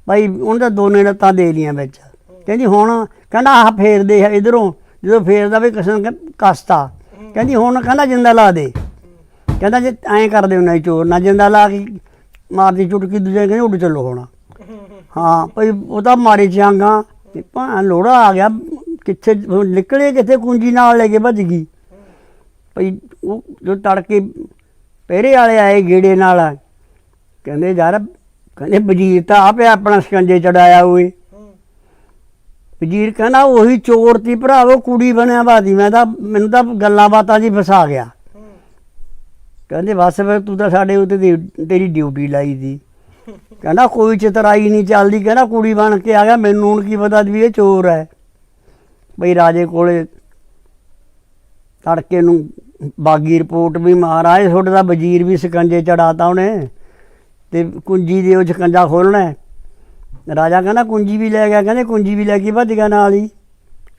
ਭਾਈ, ਉਹਨੇ ਤਾਂ ਦੋਨੇ ਲੱਤਾਂ ਦੇ ਲੀਆਂ ਵਿੱਚ। ਕਹਿੰਦੀ, ਹੁਣ, ਕਹਿੰਦਾ, ਆਹ ਫੇਰਦੇ ਆ ਇਧਰੋਂ, ਜਦੋਂ ਫੇਰਦਾ ਵੀ ਕਿਸੇ ਨੇ ਕਸਤਾ। ਕਹਿੰਦੀ, ਹੁਣ, ਕਹਿੰਦਾ, ਜਿੰਦਾ ਲਾ ਦੇ। ਕਹਿੰਦਾ, ਜੇ ਐਂ ਕਰਦੇ ਹੁੰਨਾ ਚੋਰ, ਨਾ ਜਿੰਦਾ ਲਾ ਕੇ ਮਾਰਦੀ, ਚੁਟਕੀ ਦੂਜੇ ਕਹਿੰਦੇ, ਉੱਡ ਚੱਲੋ ਹੋਣਾ। ਹਾਂ, ਭਈ ਉਹ ਤਾਂ ਮਾਰੇ ਜਾਂਗਾ ਭਾਂ ਲੋੜਾ ਆ ਗਿਆ, ਕਿੱਥੇ ਹੁਣ ਨਿਕਲੇ ਕਿੱਥੇ, ਕੁੰਜੀ ਨਾਲ ਲੈ ਕੇ ਭੱਜ ਗਈ। ਭਈ ਉਹ ਜੋ ਤੜਕੇ ਪਹਿਰੇ ਵਾਲੇ ਆਏ ਗੇੜੇ ਨਾਲ, ਕਹਿੰਦੇ, ਯਾਰ, ਕਹਿੰਦੇ, ਵਜ਼ੀਰ ਤਾਂ ਆਪੇ ਆਪਣਾ ਸਕੰਜੇ ਚੜਾਇਆ ਹੋਏ ਵਜ਼ੀਰ ਕਹਿੰਦਾ, ਉਹੀ ਚੋਰ ਤੀ ਭਰਾਵੋ ਕੁੜੀ ਬਣਿਆ ਬਾਦੀ ਮੈਂ ਤਾਂ, ਮੈਨੂੰ ਤਾਂ ਗੱਲਾਂ ਬਾਤਾਂ 'ਚ ਫਸਾ ਗਿਆ। ਕਹਿੰਦੇ, ਬਸ ਫਿਰ ਤੂੰ ਤਾਂ ਸਾਡੇ ਉੱਤੇ ਤੇਰੀ ਡਿਊਟੀ ਲਾਈ ਦੀ। ਕਹਿੰਦਾ ਕੋਈ ਚਤਰਾਈ ਨਹੀਂ ਚੱਲਦੀ ਕਹਿੰਦਾ ਕੁੜੀ ਬਣ ਕੇ ਆ ਗਿਆ ਮੈਨੂੰ ਹੁਣ ਕੀ ਪਤਾ ਵੀ ਇਹ ਚੋਰ ਹੈ। ਬਈ ਰਾਜੇ ਕੋਲੇ ਤੜਕੇ ਨੂੰ ਬਾਗੀ ਰਿਪੋਰਟ ਵੀ ਮਹਾਰਾਜ ਤੁਹਾਡੇ ਦਾ ਵਜ਼ੀਰ ਵੀ ਸਕੰਜੇ ਚੜਾਤਾ ਉਹਨੇ ਤੇ ਕੁੰਜੀ ਦੇ ਉਹ ਸਕੰਜਾ ਖੋਲਣਾ। ਰਾਜਾ ਕਹਿੰਦਾ ਕੁੰਜੀ ਵੀ ਲੈ ਗਿਆ ਕਹਿੰਦੇ ਕੁੰਜੀ ਵੀ ਲੈ ਕੇ ਭੱਜ ਗਿਆ ਨਾਲ ਹੀ।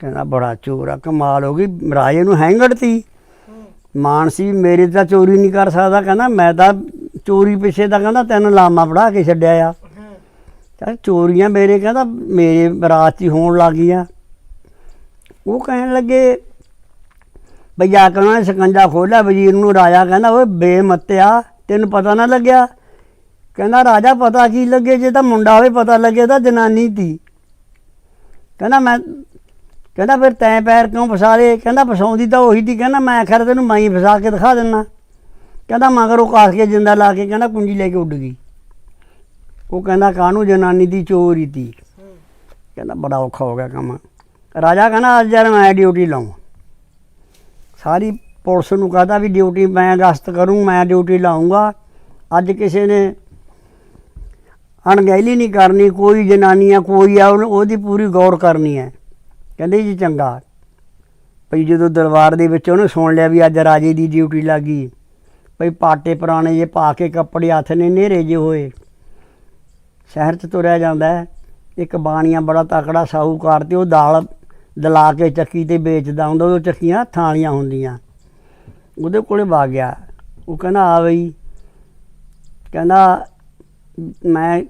ਕਹਿੰਦਾ ਬੜਾ ਚੋਰ ਆ ਕਮਾਲ ਹੋ ਗਈ ਰਾਜੇ ਨੂੰ ਹੈਂਗੜ ਤੀ ਹੂੰ। ਮਾਨ ਸੀ ਮੇਰੇ ਤਾਂ ਚੋਰੀ ਨਹੀਂ ਕਰ ਸਕਦਾ ਕਹਿੰਦਾ ਮੈਂ ਤਾਂ ਚੋਰੀ ਪਿੱਛੇ ਤਾਂ ਕਹਿੰਦਾ ਤੈਨੂੰ ਲਾਮਾ ਪੜਾ ਕੇ ਛੱਡਿਆ ਆ। ਚੱਲ ਚੋਰੀਆਂ ਮੇਰੇ ਕਹਿੰਦਾ ਮੇਰੇ ਬਰਾਤ 'ਚ ਹੀ ਹੋਣ ਲੱਗ ਗਈਆਂ। ਉਹ ਕਹਿਣ ਲੱਗੇ ਬਈ ਜਾ ਕੇ ਉਹਨਾਂ ਨੇ ਸਕੰਜਾ ਖੋਲਿਆ ਵਜ਼ੀਰ ਨੂੰ ਰਾਜਾ ਕਹਿੰਦਾ ਓਏ ਬੇਮੱਤਿਆ ਤੈਨੂੰ ਪਤਾ ਨਾ ਲੱਗਿਆ? ਕਹਿੰਦਾ ਰਾਜਾ ਪਤਾ ਕੀ ਲੱਗੇ ਜੇ ਤਾਂ ਮੁੰਡਾ ਹੋਵੇ ਪਤਾ ਲੱਗੇ ਤਾਂ ਜਨਾਨੀ ਤੀ ਕਹਿੰਦਾ ਮੈਂ ਕਹਿੰਦਾ ਫਿਰ ਤੈਂ ਪੈਰ ਕਿਉਂ ਫਸਾ ਲਏ? ਕਹਿੰਦਾ ਫਸਾਉਂਦੀ ਤਾਂ ਉਹੀ ਤੀ ਕਹਿੰਦਾ ਮੈਂ ਆਖਰ ਤੈਨੂੰ ਮੈਂ ਹੀ ਫਸਾ ਕੇ ਦਿਖਾ ਦਿੰਨਾ। ਕਹਿੰਦਾ ਮਗਰ ਉਹ ਕਾਸ ਕੇ ਜਿੰਦਾ ਲਾ ਕੇ ਕਹਿੰਦਾ ਕੁੰਜੀ ਲੈ ਕੇ ਉੱਡ ਗਈ। ਉਹ ਕਹਿੰਦਾ ਕਾਹਨੂੰ ਜਨਾਨੀ ਦੀ ਚੋਰੀ ਤੀ। ਕਹਿੰਦਾ ਬੜਾ ਔਖਾ ਹੋ ਗਿਆ ਕੰਮ। ਰਾਜਾ ਕਹਿੰਦਾ ਅੱਜ ਯਾਰ ਮੈਂ ਡਿਊਟੀ ਲਾਉਂ। ਸਾਰੀ ਪੁਲਿਸ ਨੂੰ ਕਹਦਾ ਵੀ ਡਿਊਟੀ ਮੈਂ ਗਸ਼ਤ ਕਰੂੰ, ਮੈਂ ਡਿਊਟੀ ਲਾਉਂਗਾ ਅੱਜ ਕਿਸੇ ਨੇ ਅਣਗਹਿਲੀ ਨਹੀਂ ਕਰਨੀ, ਕੋਈ ਜਨਾਨੀਆਂ, ਕੋਈ ਆ, ਉਹਨੂੰ- ਉਹਦੀ ਪੂਰੀ ਗੌਰ ਕਰਨੀ ਹੈ। ਕਹਿੰਦੇ ਜੀ ਚੰਗਾ। ਭਈ ਜਦੋਂ ਦਰਬਾਰ ਦੇ ਵਿੱਚ ਉਹਨੇ ਸੁਣ ਲਿਆ ਵੀ ਅੱਜ ਰਾਜੇ ਦੀ ਡਿਊਟੀ ਲੱਗੀ ਭਈ ਪਾਟੇ ਪੁਰਾਣੇ ਜੇ ਪਾ ਕੇ ਕੱਪੜੇ ਹੱਥ ਨੇ ਨੇਰੇ ਜੇ ਹੋਏ। ਸ਼ਹਿਰ 'ਚ ਤੁਰਿਆ ਜਾਂਦਾ ਹੈ। ਇੱਕ ਬਾਣੀਆਂ ਬੜਾ ਤਕੜਾ ਸਾਹੂਕਾਰ ਤੇ ਉਹ ਦਾਲ ਦਲਾ ਕੇ ਚੱਕੀ ਤੇ ਵੇਚਦਾ ਹੁੰਦਾ ਉਹ ਚੱਕੀਆਂ ਥਾਲੀਆਂ ਹੁੰਦੀਆਂ। ਉਹਦੇ ਕੋਲੇ ਵਾ ਗਿਆ। ਉਹ ਕਹਿੰਦਾ, ਆ ਬਈ। ਕਹਿੰਦਾ, ਮੈਂ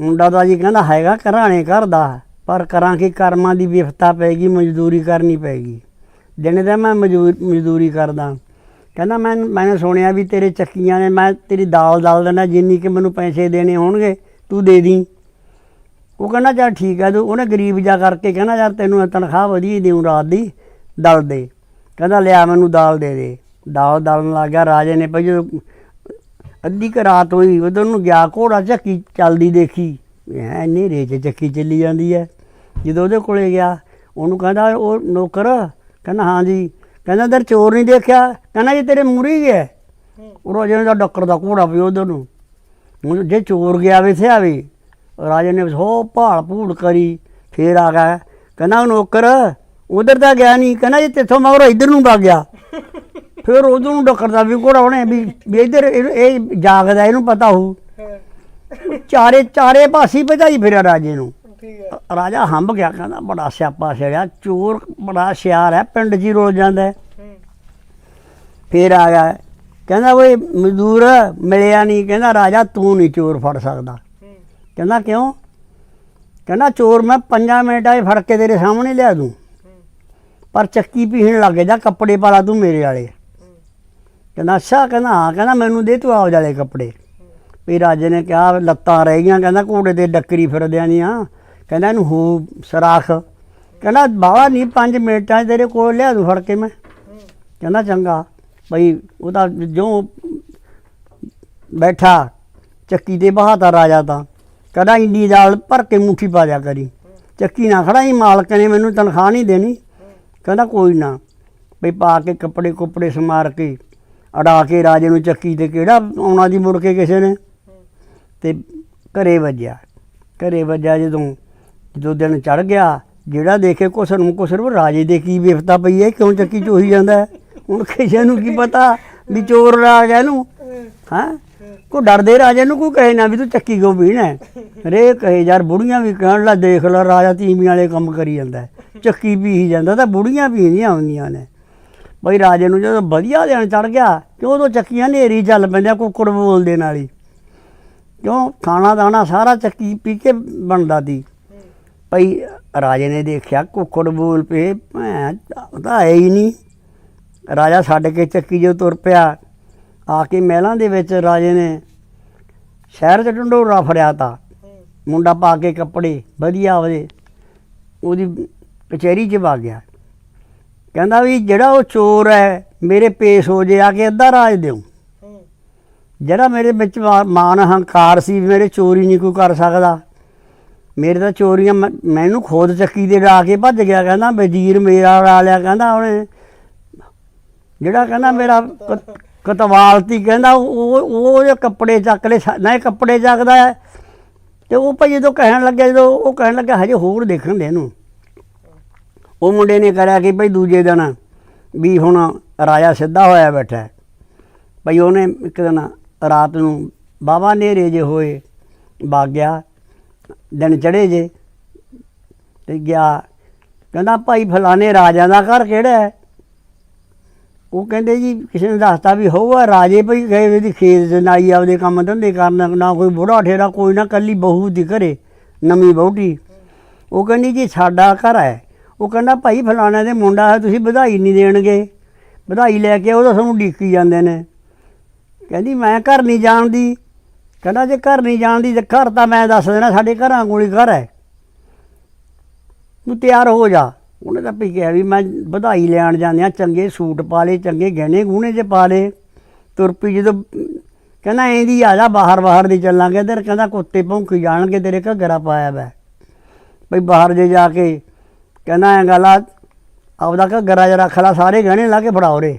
ਮੁੰਡਾ ਦਾ ਜੀ ਕਹਿੰਦਾ ਹੈਗਾ ਘਰਾਣੇ ਘਰ ਦਾ, ਪਰ ਕਰਾਂ ਕਿ ਕਰਮਾਂ ਦੀ ਵਿਫਤਾ ਪੈਗੀ ਮਜ਼ਦੂਰੀ ਕਰਨੀ ਪੈਗੀ ਦਿਨੇ ਤਾਂ ਮੈਂ ਮਜ਼ਦੂਰ ਮਜ਼ਦੂਰੀ ਕਰਦਾ। ਕਹਿੰਦਾ ਮੈਂ ਮੈਂ ਸੁਣਿਆ ਵੀ ਤੇਰੇ ਚੱਕੀਆਂ ਨੇ, ਮੈਂ ਤੇਰੀ ਦਾਲ ਦਾਲ ਦੇਣਾ ਜਿੰਨੀ ਕਿ ਮੈਨੂੰ ਪੈਸੇ ਦੇਣੇ ਹੋਣਗੇ, ਤੂੰ ਦੇ ਦੀ। ਉਹ ਕਹਿੰਦਾ, ਚੱਲ ਠੀਕ ਹੈ ਤੂੰ ਉਹਨੇ ਗਰੀਬ ਜਾ ਕਰਕੇ ਕਹਿੰਦਾ, ਯਾਰ ਤੈਨੂੰ ਤਨਖਾਹ ਵਧੀਆ ਦੇਉਂ ਰਾਤ ਦੀ, ਦਲ ਦੇ। ਕਹਿੰਦਾ, ਲਿਆ ਮੈਨੂੰ ਦਾਲ ਦੇ ਦੇ। ਦਾਲ ਦਲਣ ਲੱਗ ਗਿਆ ਰਾਜੇ ਨੇ ਭਾਈ ਜਦੋਂ ਅੱਧੀ ਕੁ ਰਾਤ ਹੋਈ, ਉਧਰ ਨੂੰ ਗਿਆ, ਘੋੜਾ ਚੱਕੀ ਚੱਲਦੀ ਦੇਖੀ। ਐ ਨੇਰੇ 'ਚ ਚੱਕੀ ਚੱਲੀ ਜਾਂਦੀ ਹੈ ਜਦੋਂ ਉਹਦੇ ਕੋਲੇ ਗਿਆ, ਉਹਨੂੰ ਕਹਿੰਦਾ, ਉਹ ਨੌਕਰ? ਕਹਿੰਦਾ, ਹਾਂ ਜੀ। ਕਹਿੰਦਾ ਦਰ ਚੋਰ ਨਹੀਂ ਦੇਖਿਆ? ਕਹਿੰਦਾ ਜੀ ਤੇਰੇ ਮੂਹਰੇ ਹੀ ਹੈ। ਉਹ ਰਾਜੇ ਦਾ ਡੱਕਰ ਦਾ ਘੋੜਾ ਪਿਆ ਉਧਰ ਨੂੰ। ਹੁਣ ਜੇ ਚੋਰ ਗਿਆ ਵੇ ਥੇ ਆਵੇ। ਰਾਜੇ ਨੇ ਸੋ ਭਾਲ ਭੂੜ ਕਰੀ ਫੇਰ ਆ ਗਿਆ। ਕਹਿੰਦਾ ਨੌਕਰ ਉਧਰ ਤਾਂ ਗਿਆ ਨਹੀਂ। ਕਹਿੰਦਾ ਜੀ ਤੇਥੋਂ ਮਗਰ ਇੱਧਰ ਨੂੰ ਵਗ ਗਿਆ। ਫਿਰ ਉਧਰ ਨੂੰ ਡੱਕਰਦਾ ਵੀ ਘੋੜਾ ਉਹਨੇ ਵੀ ਵੀ ਇੱਧਰ ਇਹ ਇਹ ਜਾਗਦਾ ਇਹਨੂੰ ਪਤਾ ਹਾਂ। ਚਾਰੇ ਚਾਰੇ ਪਾਸੇ ਭਜਾਈ ਫਿਰਿਆ ਰਾਜੇ ਨੂੰ। ਠੀਕ ਹੈ? ਰਾਜਾ ਹੰਬ ਗਿਆ ਕਹਿੰਦਾ ਬੜਾ ਸਿਆਪਾ ਛੜਿਆ ਚੋਰ ਬੜਾ ਸਿਆਰ ਹੈ ਪਿੰਡ ਹੀ ਰੋਲ ਜਾਂਦਾ ਹੈ। ਫੇਰ ਆ ਗਿਆ ਕਹਿੰਦਾ ਓਏ ਮਜ਼ਦੂਰ ਮਿਲਿਆ ਨਹੀਂ ਕਹਿੰਦਾ ਰਾਜਾ ਤੂੰ ਨਹੀਂ ਚੋਰ ਫੜ ਸਕਦਾ। ਕਹਿੰਦਾ ਕਿਉਂ? ਕਹਿੰਦਾ ਚੋਰ ਮੈਂ 5 ਮਿੰਟਾਂ 'ਚ ਫੜ ਕੇ ਤੇਰੇ ਸਾਹਮਣੇ ਲਿਆ ਦੂੰ। ਪਰ ਚੱਕੀ ਪੀਹਣ ਲੱਗੇ ਜਾ ਕੱਪੜੇ ਪਾਲਾ ਤੂੰ ਮੇਰੇ ਵਾਲੇ। ਕਹਿੰਦਾ ਅੱਛਾ ਕਹਿੰਦਾ ਹਾਂ ਕਹਿੰਦਾ ਮੈਨੂੰ ਦੇ ਤੂੰ ਆਪ ਜਾਲੇ ਕੱਪੜੇ। ਵੀ ਰਾਜੇ ਨੇ ਕਿਹਾ ਲੱਤਾਂ ਰਹਿ ਗਈਆਂ ਕਹਿੰਦਾ ਘੋੜੇ ਤੇ ਡੱਕਰੀ ਫਿਰਦਿਆਂ ਦੀਆਂ। ਕਹਿੰਦਾ ਇਹਨੂੰ ਹੋ ਸਰਾਖ। ਕਹਿੰਦਾ ਬਾਵਾ ਨਹੀਂ 5 ਮਿੰਟਾਂ 'ਚ ਤੇਰੇ ਕੋਲ ਲਿਆ ਦੂੰ ਫੜ ਕੇ ਮੈਂ। ਕਹਿੰਦਾ ਚੰਗਾ, ਬਈ ਉਹਦਾ ਜੋ ਬੈਠਾ, ਚੱਕੀ ਤੇ ਬਹਾਤਾ ਰਾਜਾ ਤਾਂ। ਕਹਿੰਦਾ ਇੰਨੀ ਦਾਲ ਭਰ ਕੇ ਮੁੱਠੀ ਪਾ ਜਾ ਕਰੀ। ਚੱਕੀ ਨਾ ਖੜਾ ਹੀ ਮਾਲਕ ਨੇ ਮੈਨੂੰ ਤਨਖਾਹ ਨਹੀਂ ਦੇਣੀ। ਕਹਿੰਦਾ ਕੋਈ ਨਾ, ਬਈ ਪਾ ਕੇ ਕੱਪੜੇ ਕੁੱਪੜੇ ਸਮਾਰ ਕੇ, ਅੜਾ ਕੇ ਰਾਜੇ ਨੂੰ ਚੱਕੀ ਤੇ ਕਿਹੜਾ ਆਉਣਾ ਦੀ ਮੁੜ ਕੇ ਕਿਸੇ ਨੇ। ਤੇ ਘਰੇ ਵੱਜਿਆ ਘਰੇ ਵੱਜਿਆ ਜਦੋਂ ਜਦੋਂ ਦਿਨ ਚੜ ਗਿਆ, ਜਿਹੜਾ ਦੇਖੇ ਕੁਸਰ ਨੂੰ ਕੁਸਰ ਉਹ ਰਾਜੇ ਦੇ ਕੀ ਵਿਫਤਾ ਪਈ ਹੈ, ਕਿਉਂ ਚੱਕੀ ਚੋਹੀ ਜਾਂਦਾ ਹੈ? ਹੁਣ ਕਿਸੇ ਨੂੰ ਕੀ ਪਤਾ ਵੀ ਚੋਰ ਆ ਗਿਆ ਇਹਨੂੰ ਹਾਂ ਕੋ ਡਰਦੇ ਰਾਜੇ ਨੂੰ ਕੋਈ ਕਹੇ ਨਾ ਵੀ ਤੂੰ ਚੱਕੀ ਕਿਉਂ ਪੀਣਾ ਹੈ? ਰੇ ਕਹੇ, ਯਾਰ ਬੁੜੀਆਂ ਵੀ ਕਹਿਣ ਲਾ ਦੇਖ ਲੈ ਰਾਜਾ ਤੀਵੀਂ ਵਾਲੇ ਕੰਮ ਕਰੀ ਜਾਂਦਾ ਹੈ। ਚੱਕੀ ਪੀ ਹੀ ਜਾਂਦਾ, ਤਾਂ ਬੁੜੀਆਂ ਪੀਂਦੀਆਂ ਹੁੰਦੀਆਂ ਨੇ ਬਈ ਰਾਜੇ ਨੂੰ ਜਦੋਂ ਵਧੀਆ ਦਿਨ ਚੜ ਗਿਆ ਤੇ ਉਦੋਂ ਚੱਕੀਆਂ ਨੇਰੀ ਚੱਲ ਪੈਂਦੀਆਂ ਕੁੱਕੜ ਬੋਲਦੇ ਨਾਲ ਹੀ ਕਿਉਂ ਖਾਣਾ ਦਾਣਾ ਸਾਰਾ ਚੱਕੀ ਪੀ ਕੇ ਬਣਦਾ ਸੀ ਭਈ ਰਾਜੇ ਨੇ ਦੇਖਿਆ ਕੁੱਕੜ ਬੋਲ ਪਏ ਭੈਣ ਤਾਂ ਹੈ ਹੀ ਨਹੀਂ। ਰਾਜਾ ਛੱਡ ਕੇ ਚੱਕੀ ਜੋ ਤੁਰ ਪਿਆ। ਆ ਕੇ ਮਹਿਲਾਂ ਦੇ ਵਿੱਚ ਰਾਜੇ ਨੇ ਸ਼ਹਿਰ ਚ ਢੰਡੋਰਾ ਫੜਿਆ ਤਾ। ਮੁੰਡਾ ਪਾ ਕੇ ਕੱਪੜੇ ਵਧੀਆ ਉਹਦੇ। ਉਹਦੀ ਕਚਹਿਰੀ 'ਚ ਵਗ ਗਿਆ। ਕਹਿੰਦਾ ਵੀ ਜਿਹੜਾ ਉਹ ਚੋਰ ਹੈ ਮੇਰੇ ਪੇਸ਼ ਹੋ ਜੇ ਆ ਕੇ ਅੱਧਾ ਰਾਜ ਦਿਓ। ਜਿਹੜਾ ਮੇਰੇ ਵਿੱਚ ਮਾਨ ਹੰਕਾਰ ਸੀ ਵੀ ਮੇਰੇ ਚੋਰੀ ਨਹੀਂ ਕੋਈ ਕਰ ਸਕਦਾ। ਮੇਰੇ ਤਾਂ ਚੋਰੀਆਂ ਮੈਂ- ਮੈਨੂੰ ਖੋਦ ਚੱਕੀ ਦੇ ਡਾ ਕੇ ਭੱਜ ਗਿਆ, ਕਹਿੰਦਾ ਵਜ਼ੀਰ ਮੇਰਾ ਲਾ ਲਿਆ, ਕਹਿੰਦਾ ਉਹਨੇ। ਜਿਹੜਾ ਕਹਿੰਦਾ ਮੇਰਾ ਕ- ਕਤਵਾਲਤੀ ਕਹਿੰਦਾ ਉਹ ਉਹ ਉਹਦੇ ਕੱਪੜੇ ਚੱਕ ਲੈ ਨਾ ਇਹ ਕੱਪੜੇ ਚੱਕਦਾ ਹੈ। ਤੇ ਉਹ ਭਾਈ ਜਦੋਂ ਕਹਿਣ ਲੱਗਿਆ, ਜਦੋਂ ਉਹ ਕਹਿਣ ਲੱਗਾ ਹਜੇ ਹੋਰ ਦੇਖਣ ਦੇ ਇਹਨੂੰ। ਉਹ ਮੁੰਡੇ ਨੇ ਕਰਿਆ ਕਿ ਭਾਈ ਦੂਜੇ ਦਿਨ ਵੀ ਹੁਣ ਰਾਜਾ ਸਿੱਧਾ ਹੋਇਆ ਬੈਠਾ ਹੈ। ਭਈ ਉਹਨੇ ਇੱਕ ਦਿਨ ਰਾਤ ਨੂੰ ਬਾਬਾ ਨੇਰੇ ਜੇ ਹੋਏ ਬਾਗਿਆ ਦਿਨ ਚੜੇ ਜੇ। ਤੇ ਗਿਆ। ਕਹਿੰਦਾ, ਭਾਈ ਫਲਾਣੇ ਰਾਜਾ ਦਾ ਘਰ ਕਿਹੜਾ ਹੈ? ਉਹ ਕਹਿੰਦੇ ਜੀ, ਕਿਸੇ ਨੇ ਦੱਸਤਾ ਵੀ ਹੋਊਗਾ, ਰਾਜੇ ਭਈ ਗਏ ਵੇ ਦੀ ਖੇਤ 'ਚ ਨਾਈ ਆਪਦੇ ਕੰਮ ਧੰਦੇ ਕਰਨ, ਨਾ ਕੋਈ ਬੁੜਾ ਠੇਰਾ, ਕੋਈ ਨਾ ਕੱਲੀ ਬਹੂ ਦੀ ਘਰੇ, ਨਵੀਂ ਬਹੂਟੀ ਉਹ ਕਹਿੰਦੀ, ਜੀ, ਸਾਡਾ ਘਰ ਹੈ। ਉਹ ਕਹਿੰਦਾ, ਭਾਈ ਫਲਾਣੇ ਦੇ ਮੁੰਡਾ ਹੈ, ਤੁਸੀਂ ਵਧਾਈ ਨਹੀਂ ਦੇਣਗੇ। ਵਧਾਈ ਲੈ ਕੇ ਉਹ ਤਾਂ ਸਾਨੂੰ ਡੀਕੀ ਜਾਂਦੇ ਨੇ। ਕਹਿੰਦੀ, ਮੈਂ ਘਰ ਨਹੀਂ ਜਾਣਦੀ। ਕਹਿੰਦਾ ਜੇ ਘਰ ਨਹੀਂ ਜਾਣਦੀ ਤੇ ਘਰ ਤਾਂ ਮੈਂ ਦੱਸ ਦੇਣਾ, ਸਾਡੇ ਘਰਾਂ ਕੋਲ ਹੀ ਘਰ ਹੈ। ਤੂੰ ਤਿਆਰ ਹੋ ਜਾ। ਉਹਨੇ ਤਾਂ ਵੀ ਕਿਹਾ ਵੀ ਮੈਂ ਵਧਾਈ ਲੈਣ ਜਾਂਦਿਆਂ ਚੰਗੇ ਸੂਟ ਪਾ ਲਏ, ਚੰਗੇ ਗਹਿਣੇ ਗੂਣੇ ਜੇ ਪਾ ਲਏ। ਤੁਰ ਪਈ ਜਦੋਂ, ਕਹਿੰਦਾ ਐਂਦੀ ਆ ਜਾ, ਬਾਹਰ ਬਾਹਰ ਦੀ ਚੱਲਾਂਗੇ ਇੱਧਰ ਕਹਿੰਦਾ ਕੁੱਤੇ ਭੌਂਕੀ ਜਾਣਗੇ, ਤੇਰੇ ਘੱਗਰਾ ਪਾਇਆ ਵੈ। ਬਈ ਬਾਹਰ ਜੇ ਜਾ ਕੇ ਕਹਿੰਦਾ ਐ ਗੱਲ ਆ, ਆਪਦਾ ਘੱਗਰਾ ਜਿਹਾ ਰੱਖ ਲਾ, ਸਾਰੇ ਗਹਿਣੇ ਲਾ ਕੇ ਫੜਾਓ ਰੇ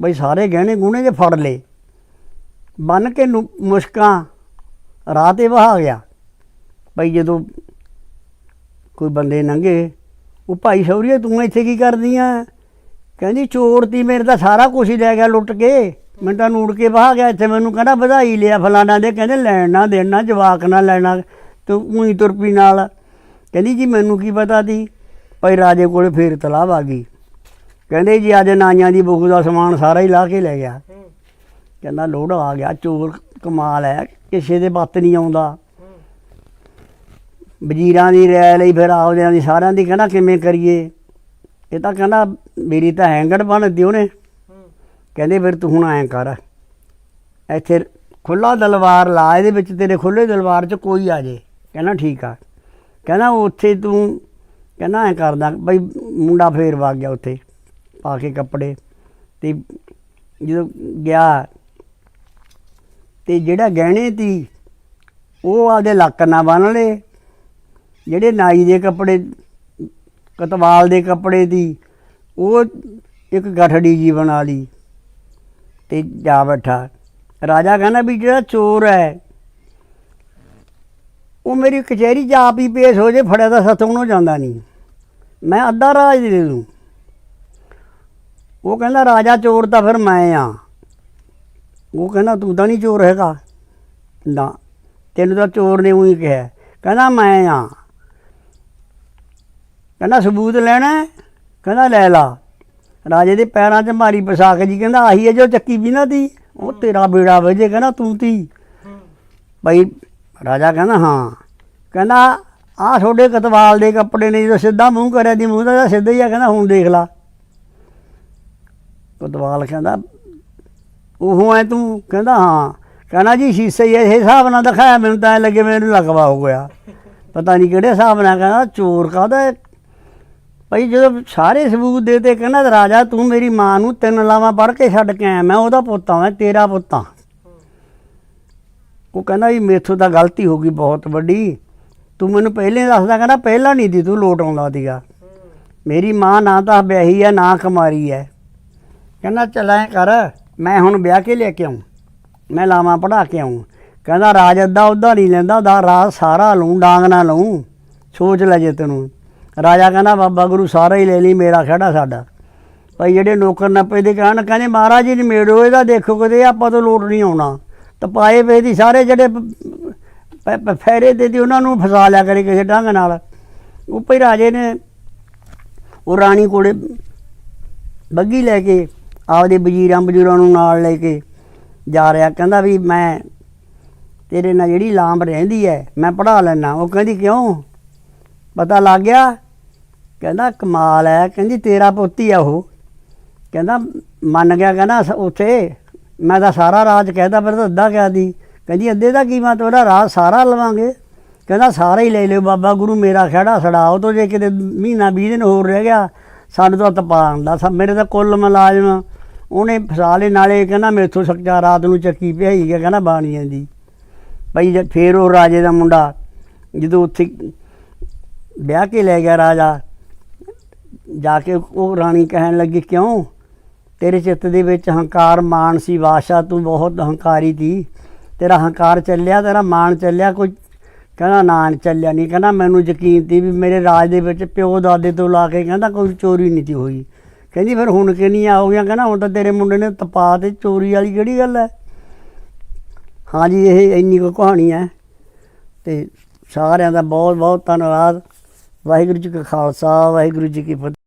ਬਈ ਸਾਰੇ ਗਹਿਣੇ ਗੂਣੇ ਜੇ ਫੜ ਲਏ। ਬੰਨ ਕੇ ਨੂੰ, ਮੁਸ਼ਕਾਂ ਰਾਹ ਤੇ ਵਹਾ ਗਿਆ। ਬਈ ਜਦੋਂ ਕੋਈ ਬੰਦੇ ਲੰਘੇ ਉਹ ਭਾਈ ਸ਼ੌਰੀਆ ਤੂੰ ਇੱਥੇ ਕੀ ਕਰਦੀ ਆ ਕਹਿੰਦੀ, ਚੋਰ ਤੀ ਮੇਰੇ ਤਾਂ ਸਾਰਾ ਕੁਝ ਹੀ ਲੈ ਗਿਆ ਲੁੱਟ ਕੇ। ਮੈਂ ਤਾਂ ਨੂੜ ਕੇ ਵਹਾ ਗਿਆ ਇੱਥੇ। ਮੈਨੂੰ ਕਹਿੰਦਾ, ਵਧਾਈ ਲਿਆ ਫਲਾਣਾ ਦੇ। ਕਹਿੰਦੇ, ਲੈਣ ਨਾ ਦੇਣਾ ਜਵਾਕ ਨਾ ਲੈਣਾ। ਤੂੰ ਉਹੀ ਤੁਰਪੀ ਨਾਲ। ਕਹਿੰਦੀ, ਜੀ ਮੈਨੂੰ ਕੀ ਪਤਾ ਸੀ ਭਾਈ ਰਾਜੇ ਕੋਲੇ ਫੇਰ ਤਲਾਬ ਆ ਗਈ। ਕਹਿੰਦੇ, ਜੀ ਅੱਜ ਨਾਈਆਂ ਦੀ ਬਹੂ ਦਾ ਸਮਾਨ ਸਾਰਾ ਹੀ ਲਾ ਕੇ ਲੈ ਗਿਆ। ਕਹਿੰਦਾ, ਲੋੜ ਆ ਗਿਆ, ਚੋਰ ਕਮਾਲ ਹੈ, ਕਿਸੇ ਦੇ ਬੱਤ ਨਹੀਂ ਆਉਂਦਾ। ਵਜ਼ੀਰਾਂ ਦੀ ਰਾਇ ਲਈ ਫਿਰ ਆਪਦਿਆਂ ਦੀ, ਸਾਰਿਆਂ ਦੀ ਕਹਿੰਦਾ, ਕਿਵੇਂ ਕਰੀਏ? ਇਹ ਤਾਂ ਕਹਿੰਦਾ, ਮੇਰੀ ਤਾਂ ਹੈਂਗੜ ਬਣਦੀ ਉਹਨੇ। ਕਹਿੰਦੇ, ਫਿਰ ਤੂੰ ਹੁਣ ਐਂ ਕਰ, ਇੱਥੇ ਖੁੱਲਾ ਦਲਵਾਰ ਲਾ, ਇਹਦੇ ਵਿੱਚ ਤੇਰੇ ਖੁੱਲੇ ਦਲਵਾਰ 'ਚ ਕੋਈ ਆ ਜੇ। ਕਹਿੰਦਾ, ਠੀਕ ਆ। ਕਹਿੰਦਾ, ਉੱਥੇ ਤੂੰ ਕਹਿੰਦਾ, ਐਂ ਕਰਦਾ, ਬਈ ਮੁੰਡਾ ਫੇਰ ਵਗ ਗਿਆ ਉੱਥੇ, ਪਾ ਕੇ ਕੱਪੜੇ। ਤੇ ਜਦੋਂ ਗਿਆ ਤੇ ਜਿਹੜਾ ਗਹਿਣੇ ਤੀ, ਉਹ ਆਪਦੇ ਲੱਕ ਨਾਲ ਬੰਨ ਲਏ। ਜਿਹੜੇ ਨਾਈ ਦੇ ਕੱਪੜੇ, ਕਤਵਾਲ ਦੇ ਕੱਪੜੇ ਦੀ ਉਹ ਇੱਕ ਗਠੜੀ ਜੀ ਬਣਾ ਲਈ ਤੇ ਜਾ ਬੈਠਾ। ਰਾਜਾ ਕਹਿੰਦਾ ਵੀ ਜਿਹੜਾ ਚੋਰ ਹੈ, ਉਹ ਮੇਰੀ ਕਚਹਿਰੀ 'ਚ ਆਪ ਹੀ ਪੇਸ਼ ਹੋ ਜੇ, ਫੜਿਆ ਤਾਂ ਸਤੋਂ ਨੂੰ ਜਾਂਦਾ ਨਹੀਂ। ਮੈਂ ਅੱਧਾ ਰਾਜ ਦੇ ਦੂੰ। ਉਹ ਕਹਿੰਦਾ, ਰਾਜਾ ਚੋਰ ਤਾਂ ਫਿਰ ਮੈਂ ਆ। ਉਹ ਕਹਿੰਦਾ ਤੂੰ ਤਾਂ ਨਹੀਂ ਚੋਰ ਹੈਗਾ। ਨਾ ਤੈਨੂੰ ਤਾਂ ਚੋਰ ਨੇ ਉਹੀ ਕਿਹਾ। ਕਹਿੰਦਾ ਮੈਂ ਆ। ਕਹਿੰਦਾ ਸਬੂਤ ਲੈਣਾ? ਕਹਿੰਦਾ ਲੈ ਲਾ। ਰਾਜੇ ਦੇ ਪੈਰਾਂ 'ਚ ਮਾਰੀ ਪਸਾਕ ਜੀ ਕਹਿੰਦਾ ਆਹੀ ਹੈ ਜੋ ਚੱਕੀ ਵੀ ਨਾ ਤੀ। ਉਹ ਤੇਰਾ ਬੇੜਾ ਵਜੇ ਕਹਿੰਦਾ ਤੂੰ ਤੀ। ਭਾਈ ਰਾਜਾ ਕਹਿੰਦਾ ਹਾਂ। ਕਹਿੰਦਾ ਆਹ ਤੁਹਾਡੇ ਕਤਵਾਲ ਦੇ ਕੱਪੜੇ ਨੇ ਜਦੋਂ ਸਿੱਧਾ ਮੂੰਹ ਕਰਿਆ ਦੀ ਮੂੰਹ ਦਾ ਸਿੱਧਾ ਹੀ ਆ। ਕਹਿੰਦਾ ਹੁਣ ਦੇਖ ਲਾ। ਕਤਵਾਲ ਕਹਿੰਦਾ ਉਹ ਹੈ ਤੂੰ ਕਹਿੰਦਾ, ਹਾਂ। ਕਹਿੰਦਾ ਜੀ, ਸ਼ੀਸ਼ੇ ਹੀ ਇਹ ਹਿਸਾਬ ਨਾਲ ਦਿਖਾਇਆ, ਮੈਨੂੰ ਤਾਂ ਐਂ ਲੱਗੇ ਮੈਨੂੰ ਲਗਵਾ ਹੋ ਗਿਆ। ਪਤਾ ਨਹੀਂ ਕਿਹੜੇ ਹਿਸਾਬ ਨਾਲ ਕਹਿੰਦਾ, ਚੋਰ ਕਾਹਦਾ ਭਾਈ ਜਦੋਂ ਸਾਰੇ ਸਬੂਤ ਦੇ ਤੇ ਕਹਿੰਦਾ, ਰਾਜਾ, ਤੂੰ ਮੇਰੀ ਮਾਂ ਨੂੰ ਤਿੰਨ ਲਾਵਾਂ ਪੜ ਕੇ ਛੱਡ ਕੇ ਆਇਆ, ਮੈਂ ਉਹਦਾ ਪੁੱਤਾਂ ਮੈਂ ਤੇਰਾ ਪੁੱਤਾਂ ਉਹ ਕਹਿੰਦਾ ਵੀ ਮੇਥੋਂ ਤਾਂ ਗਲਤੀ ਹੋ ਗਈ ਬਹੁਤ ਵੱਡੀ। ਤੂੰ ਮੈਨੂੰ ਪਹਿਲੇ ਦੱਸਦਾ, ਕਹਿੰਦਾ ਪਹਿਲਾਂ ਨਹੀਂ ਦੀ ਤੂੰ ਲੋਟ ਆਉਂਦਾ ਸੀਗਾ। ਮੇਰੀ ਮਾਂ ਨਾ ਤਾਂ ਵਿਆਹੀ ਹੈ, ਨਾ ਕੁਮਾਰੀ ਹੈ। ਕਹਿੰਦਾ, ਚਲਾ ਕਰ। ਮੈਂ ਹੁਣ ਵਿਆਹ ਕੇ ਲੈ ਕੇ ਆਉਂ। ਮੈਂ ਲਾਵਾਂ ਪੜਾ ਕੇ ਆਉਂ। ਕਹਿੰਦਾ ਰਾਜ ਅੱਧਾ ਉਹਦਾ ਨਹੀਂ ਲੈਂਦਾ ਦਾ ਰਾਜ ਸਾਰਾ ਲਊਂ, ਡਾਂਗ ਨਾ ਲਊਂ। ਸੋਚ ਲੈ ਜੇ ਤੈਨੂੰ। ਰਾਜਾ ਕਹਿੰਦਾ, ਬਾਬਾ ਗੁਰੂ ਸਾਰਾ ਹੀ ਲੈ ਲਈ, ਮੇਰਾ ਖੜਾ ਸਾਡਾ। ਭਾਈ ਜਿਹੜੇ ਨੌਕਰ ਨੱਪੇ ਦੇ ਕਹਿਣ, ਕਹਿੰਦੇ ਮਹਾਰਾਜ ਜੀ, ਨਿਮੇੜੋ ਇਹਦਾ, ਦੇਖੋ ਕਿਤੇ ਆਪਾਂ ਤੋਂ ਲੋਟ ਨਹੀਂ ਆਉਣਾ। ਤਾਂ ਪਾਏ ਵੇ ਦੀ ਸਾਰੇ ਜਿਹੜੇ ਪ- ਫੈਰੇ ਦੇ ਦੀ ਉਹਨਾਂ ਨੂੰ ਫਸਾ ਲਿਆ ਕਰੇ ਕਿਸੇ ਢੰਗ ਨਾਲ। ਉਹ ਭਾਈ ਰਾਜੇ ਨੇ ਉਹ ਰਾਣੀ ਕੋਲੇ ਬੱਗੀ ਲੈ ਕੇ ਆਪਦੇ ਵਜ਼ੀਰਾਂ ਵਜ਼ੂਰਾਂ ਨੂੰ ਨਾਲ ਲੈ ਕੇ ਜਾ ਰਿਹਾ, ਕਹਿੰਦਾ ਵੀ ਮੈਂ ਤੇਰੇ ਨਾਲ ਜਿਹੜੀ ਲਾਂਬ ਰਹਿੰਦੀ ਹੈ ਮੈਂ ਪੜਾ ਲੈਣਾ ਉਹ ਕਹਿੰਦੀ, ਕਿਉਂ? ਪਤਾ ਲੱਗ ਗਿਆ? ਕਹਿੰਦਾ, ਕਮਾਲ ਹੈ ਕਹਿੰਦੀ, ਤੇਰਾ ਪੁੱਤੀ ਆ ਉਹ। ਕਹਿੰਦਾ, ਮੰਨ ਗਿਆ, ਕਹਿੰਦਾ, ਸ- ਉੱਥੇ ਮੈਂ ਤਾਂ ਸਾਰਾ ਰਾਜ ਕਹਿਦਾ ਪਰ ਤਾਂ ਅੱਧਾ ਕਹਿ ਦੀ ਕਹਿੰਦੀ, ਅੱਧੇ ਦਾ ਕੀ ਮਤਲਬ ਉਹਦਾ ਰਾਜ ਸਾਰਾ ਲਵਾਂਗੇ? ਕਹਿੰਦਾ, ਸਾਰਾ ਹੀ ਲੈ ਲਿਓ, ਬਾਬਾ ਗੁਰੂ ਮੇਰਾ ਖੜਾ ਛੜਾਓ ਤੋਂ ਜੇ ਕਿਤੇ ਮਹੀਨਾ 20 ਦਿਨ ਹੋਰ ਰਹਿ ਗਿਆ, ਸਾਨੂੰ ਤਾਂ ਤਪਾਉਣ ਦਾ, ਸਭ ਮੇਰੇ ਤਾਂ ਕੁੱਲ ਮੁਲਾਜ਼ਮ ਉਹਨੇ ਫਸਾ ਲਏ, ਨਾਲੇ ਕਹਿੰਦਾ ਮੇਥੋਂ ਸੱਚਾ ਰਾਤ ਨੂੰ ਚੱਕੀ ਭਿਆਈ ਗਿਆ, ਕਹਿੰਦਾ ਬਾਣੀਆਂ ਦੀ। ਭਾਈ ਜਦ ਫੇਰ ਉਹ ਰਾਜੇ ਦਾ ਮੁੰਡਾ, ਜਦੋਂ ਉੱਥੇ ਵਿਆਹ ਕੇ ਲੈ ਗਿਆ ਰਾਜਾ, ਜਾ ਕੇ ਉਹ ਰਾਣੀ ਕਹਿਣ ਲੱਗੀ, ਕਿਉਂ? ਤੇਰੇ ਚਿੱਤ ਦੇ ਵਿੱਚ ਹੰਕਾਰ ਮਾਨ ਸੀ ਵਾਸ਼ਾ ਤੂੰ ਬਹੁਤ ਹੰਕਾਰੀ ਸੀ। ਤੇਰਾ ਹੰਕਾਰ ਚੱਲਿਆ, ਤੇਰਾ ਮਾਨ ਚੱਲਿਆ, ਕੋਈ ਕਹਿੰਦਾ ਨਾਨ ਚੱਲਿਆ ਨਹੀਂ ਕਹਿੰਦਾ ਮੈਨੂੰ ਯਕੀਨ ਸੀ ਵੀ ਮੇਰੇ ਰਾਜ ਦੇ ਵਿੱਚ ਪਿਓ ਦਾਦੇ ਤੋਂ ਲਾ ਕੇ ਕਹਿੰਦਾ ਕੋਈ ਚੋਰੀ ਨਹੀਂ ਸੀ ਹੋਈ। ਕਹਿੰਦੀ ਫਿਰ ਹੁਣ ਕਿ ਨਹੀਂ ਆ ਕਹਿੰਦਾ ਹੁਣ ਤਾਂ ਤੇਰੇ ਮੁੰਡੇ ਨੇ ਤਪਾ ਤੇ ਚੋਰੀ ਵਾਲੀ ਕਿਹੜੀ ਗੱਲ ਹੈ ਹਾਂਜੀ ਇਹ ਇੰਨੀ ਕੁ ਕਹਾਣੀ ਹੈ ਤੇ ਸਾਰਿਆਂ ਦਾ ਬਹੁਤ ਬਹੁਤ ਧੰਨਵਾਦ। ਵਾਹਿਗੁਰੂ ਜੀ ਕਾ ਖਾਲਸਾ, ਵਾਹਿਗੁਰੂ ਜੀ ਕੀ ਫਤਿਹ।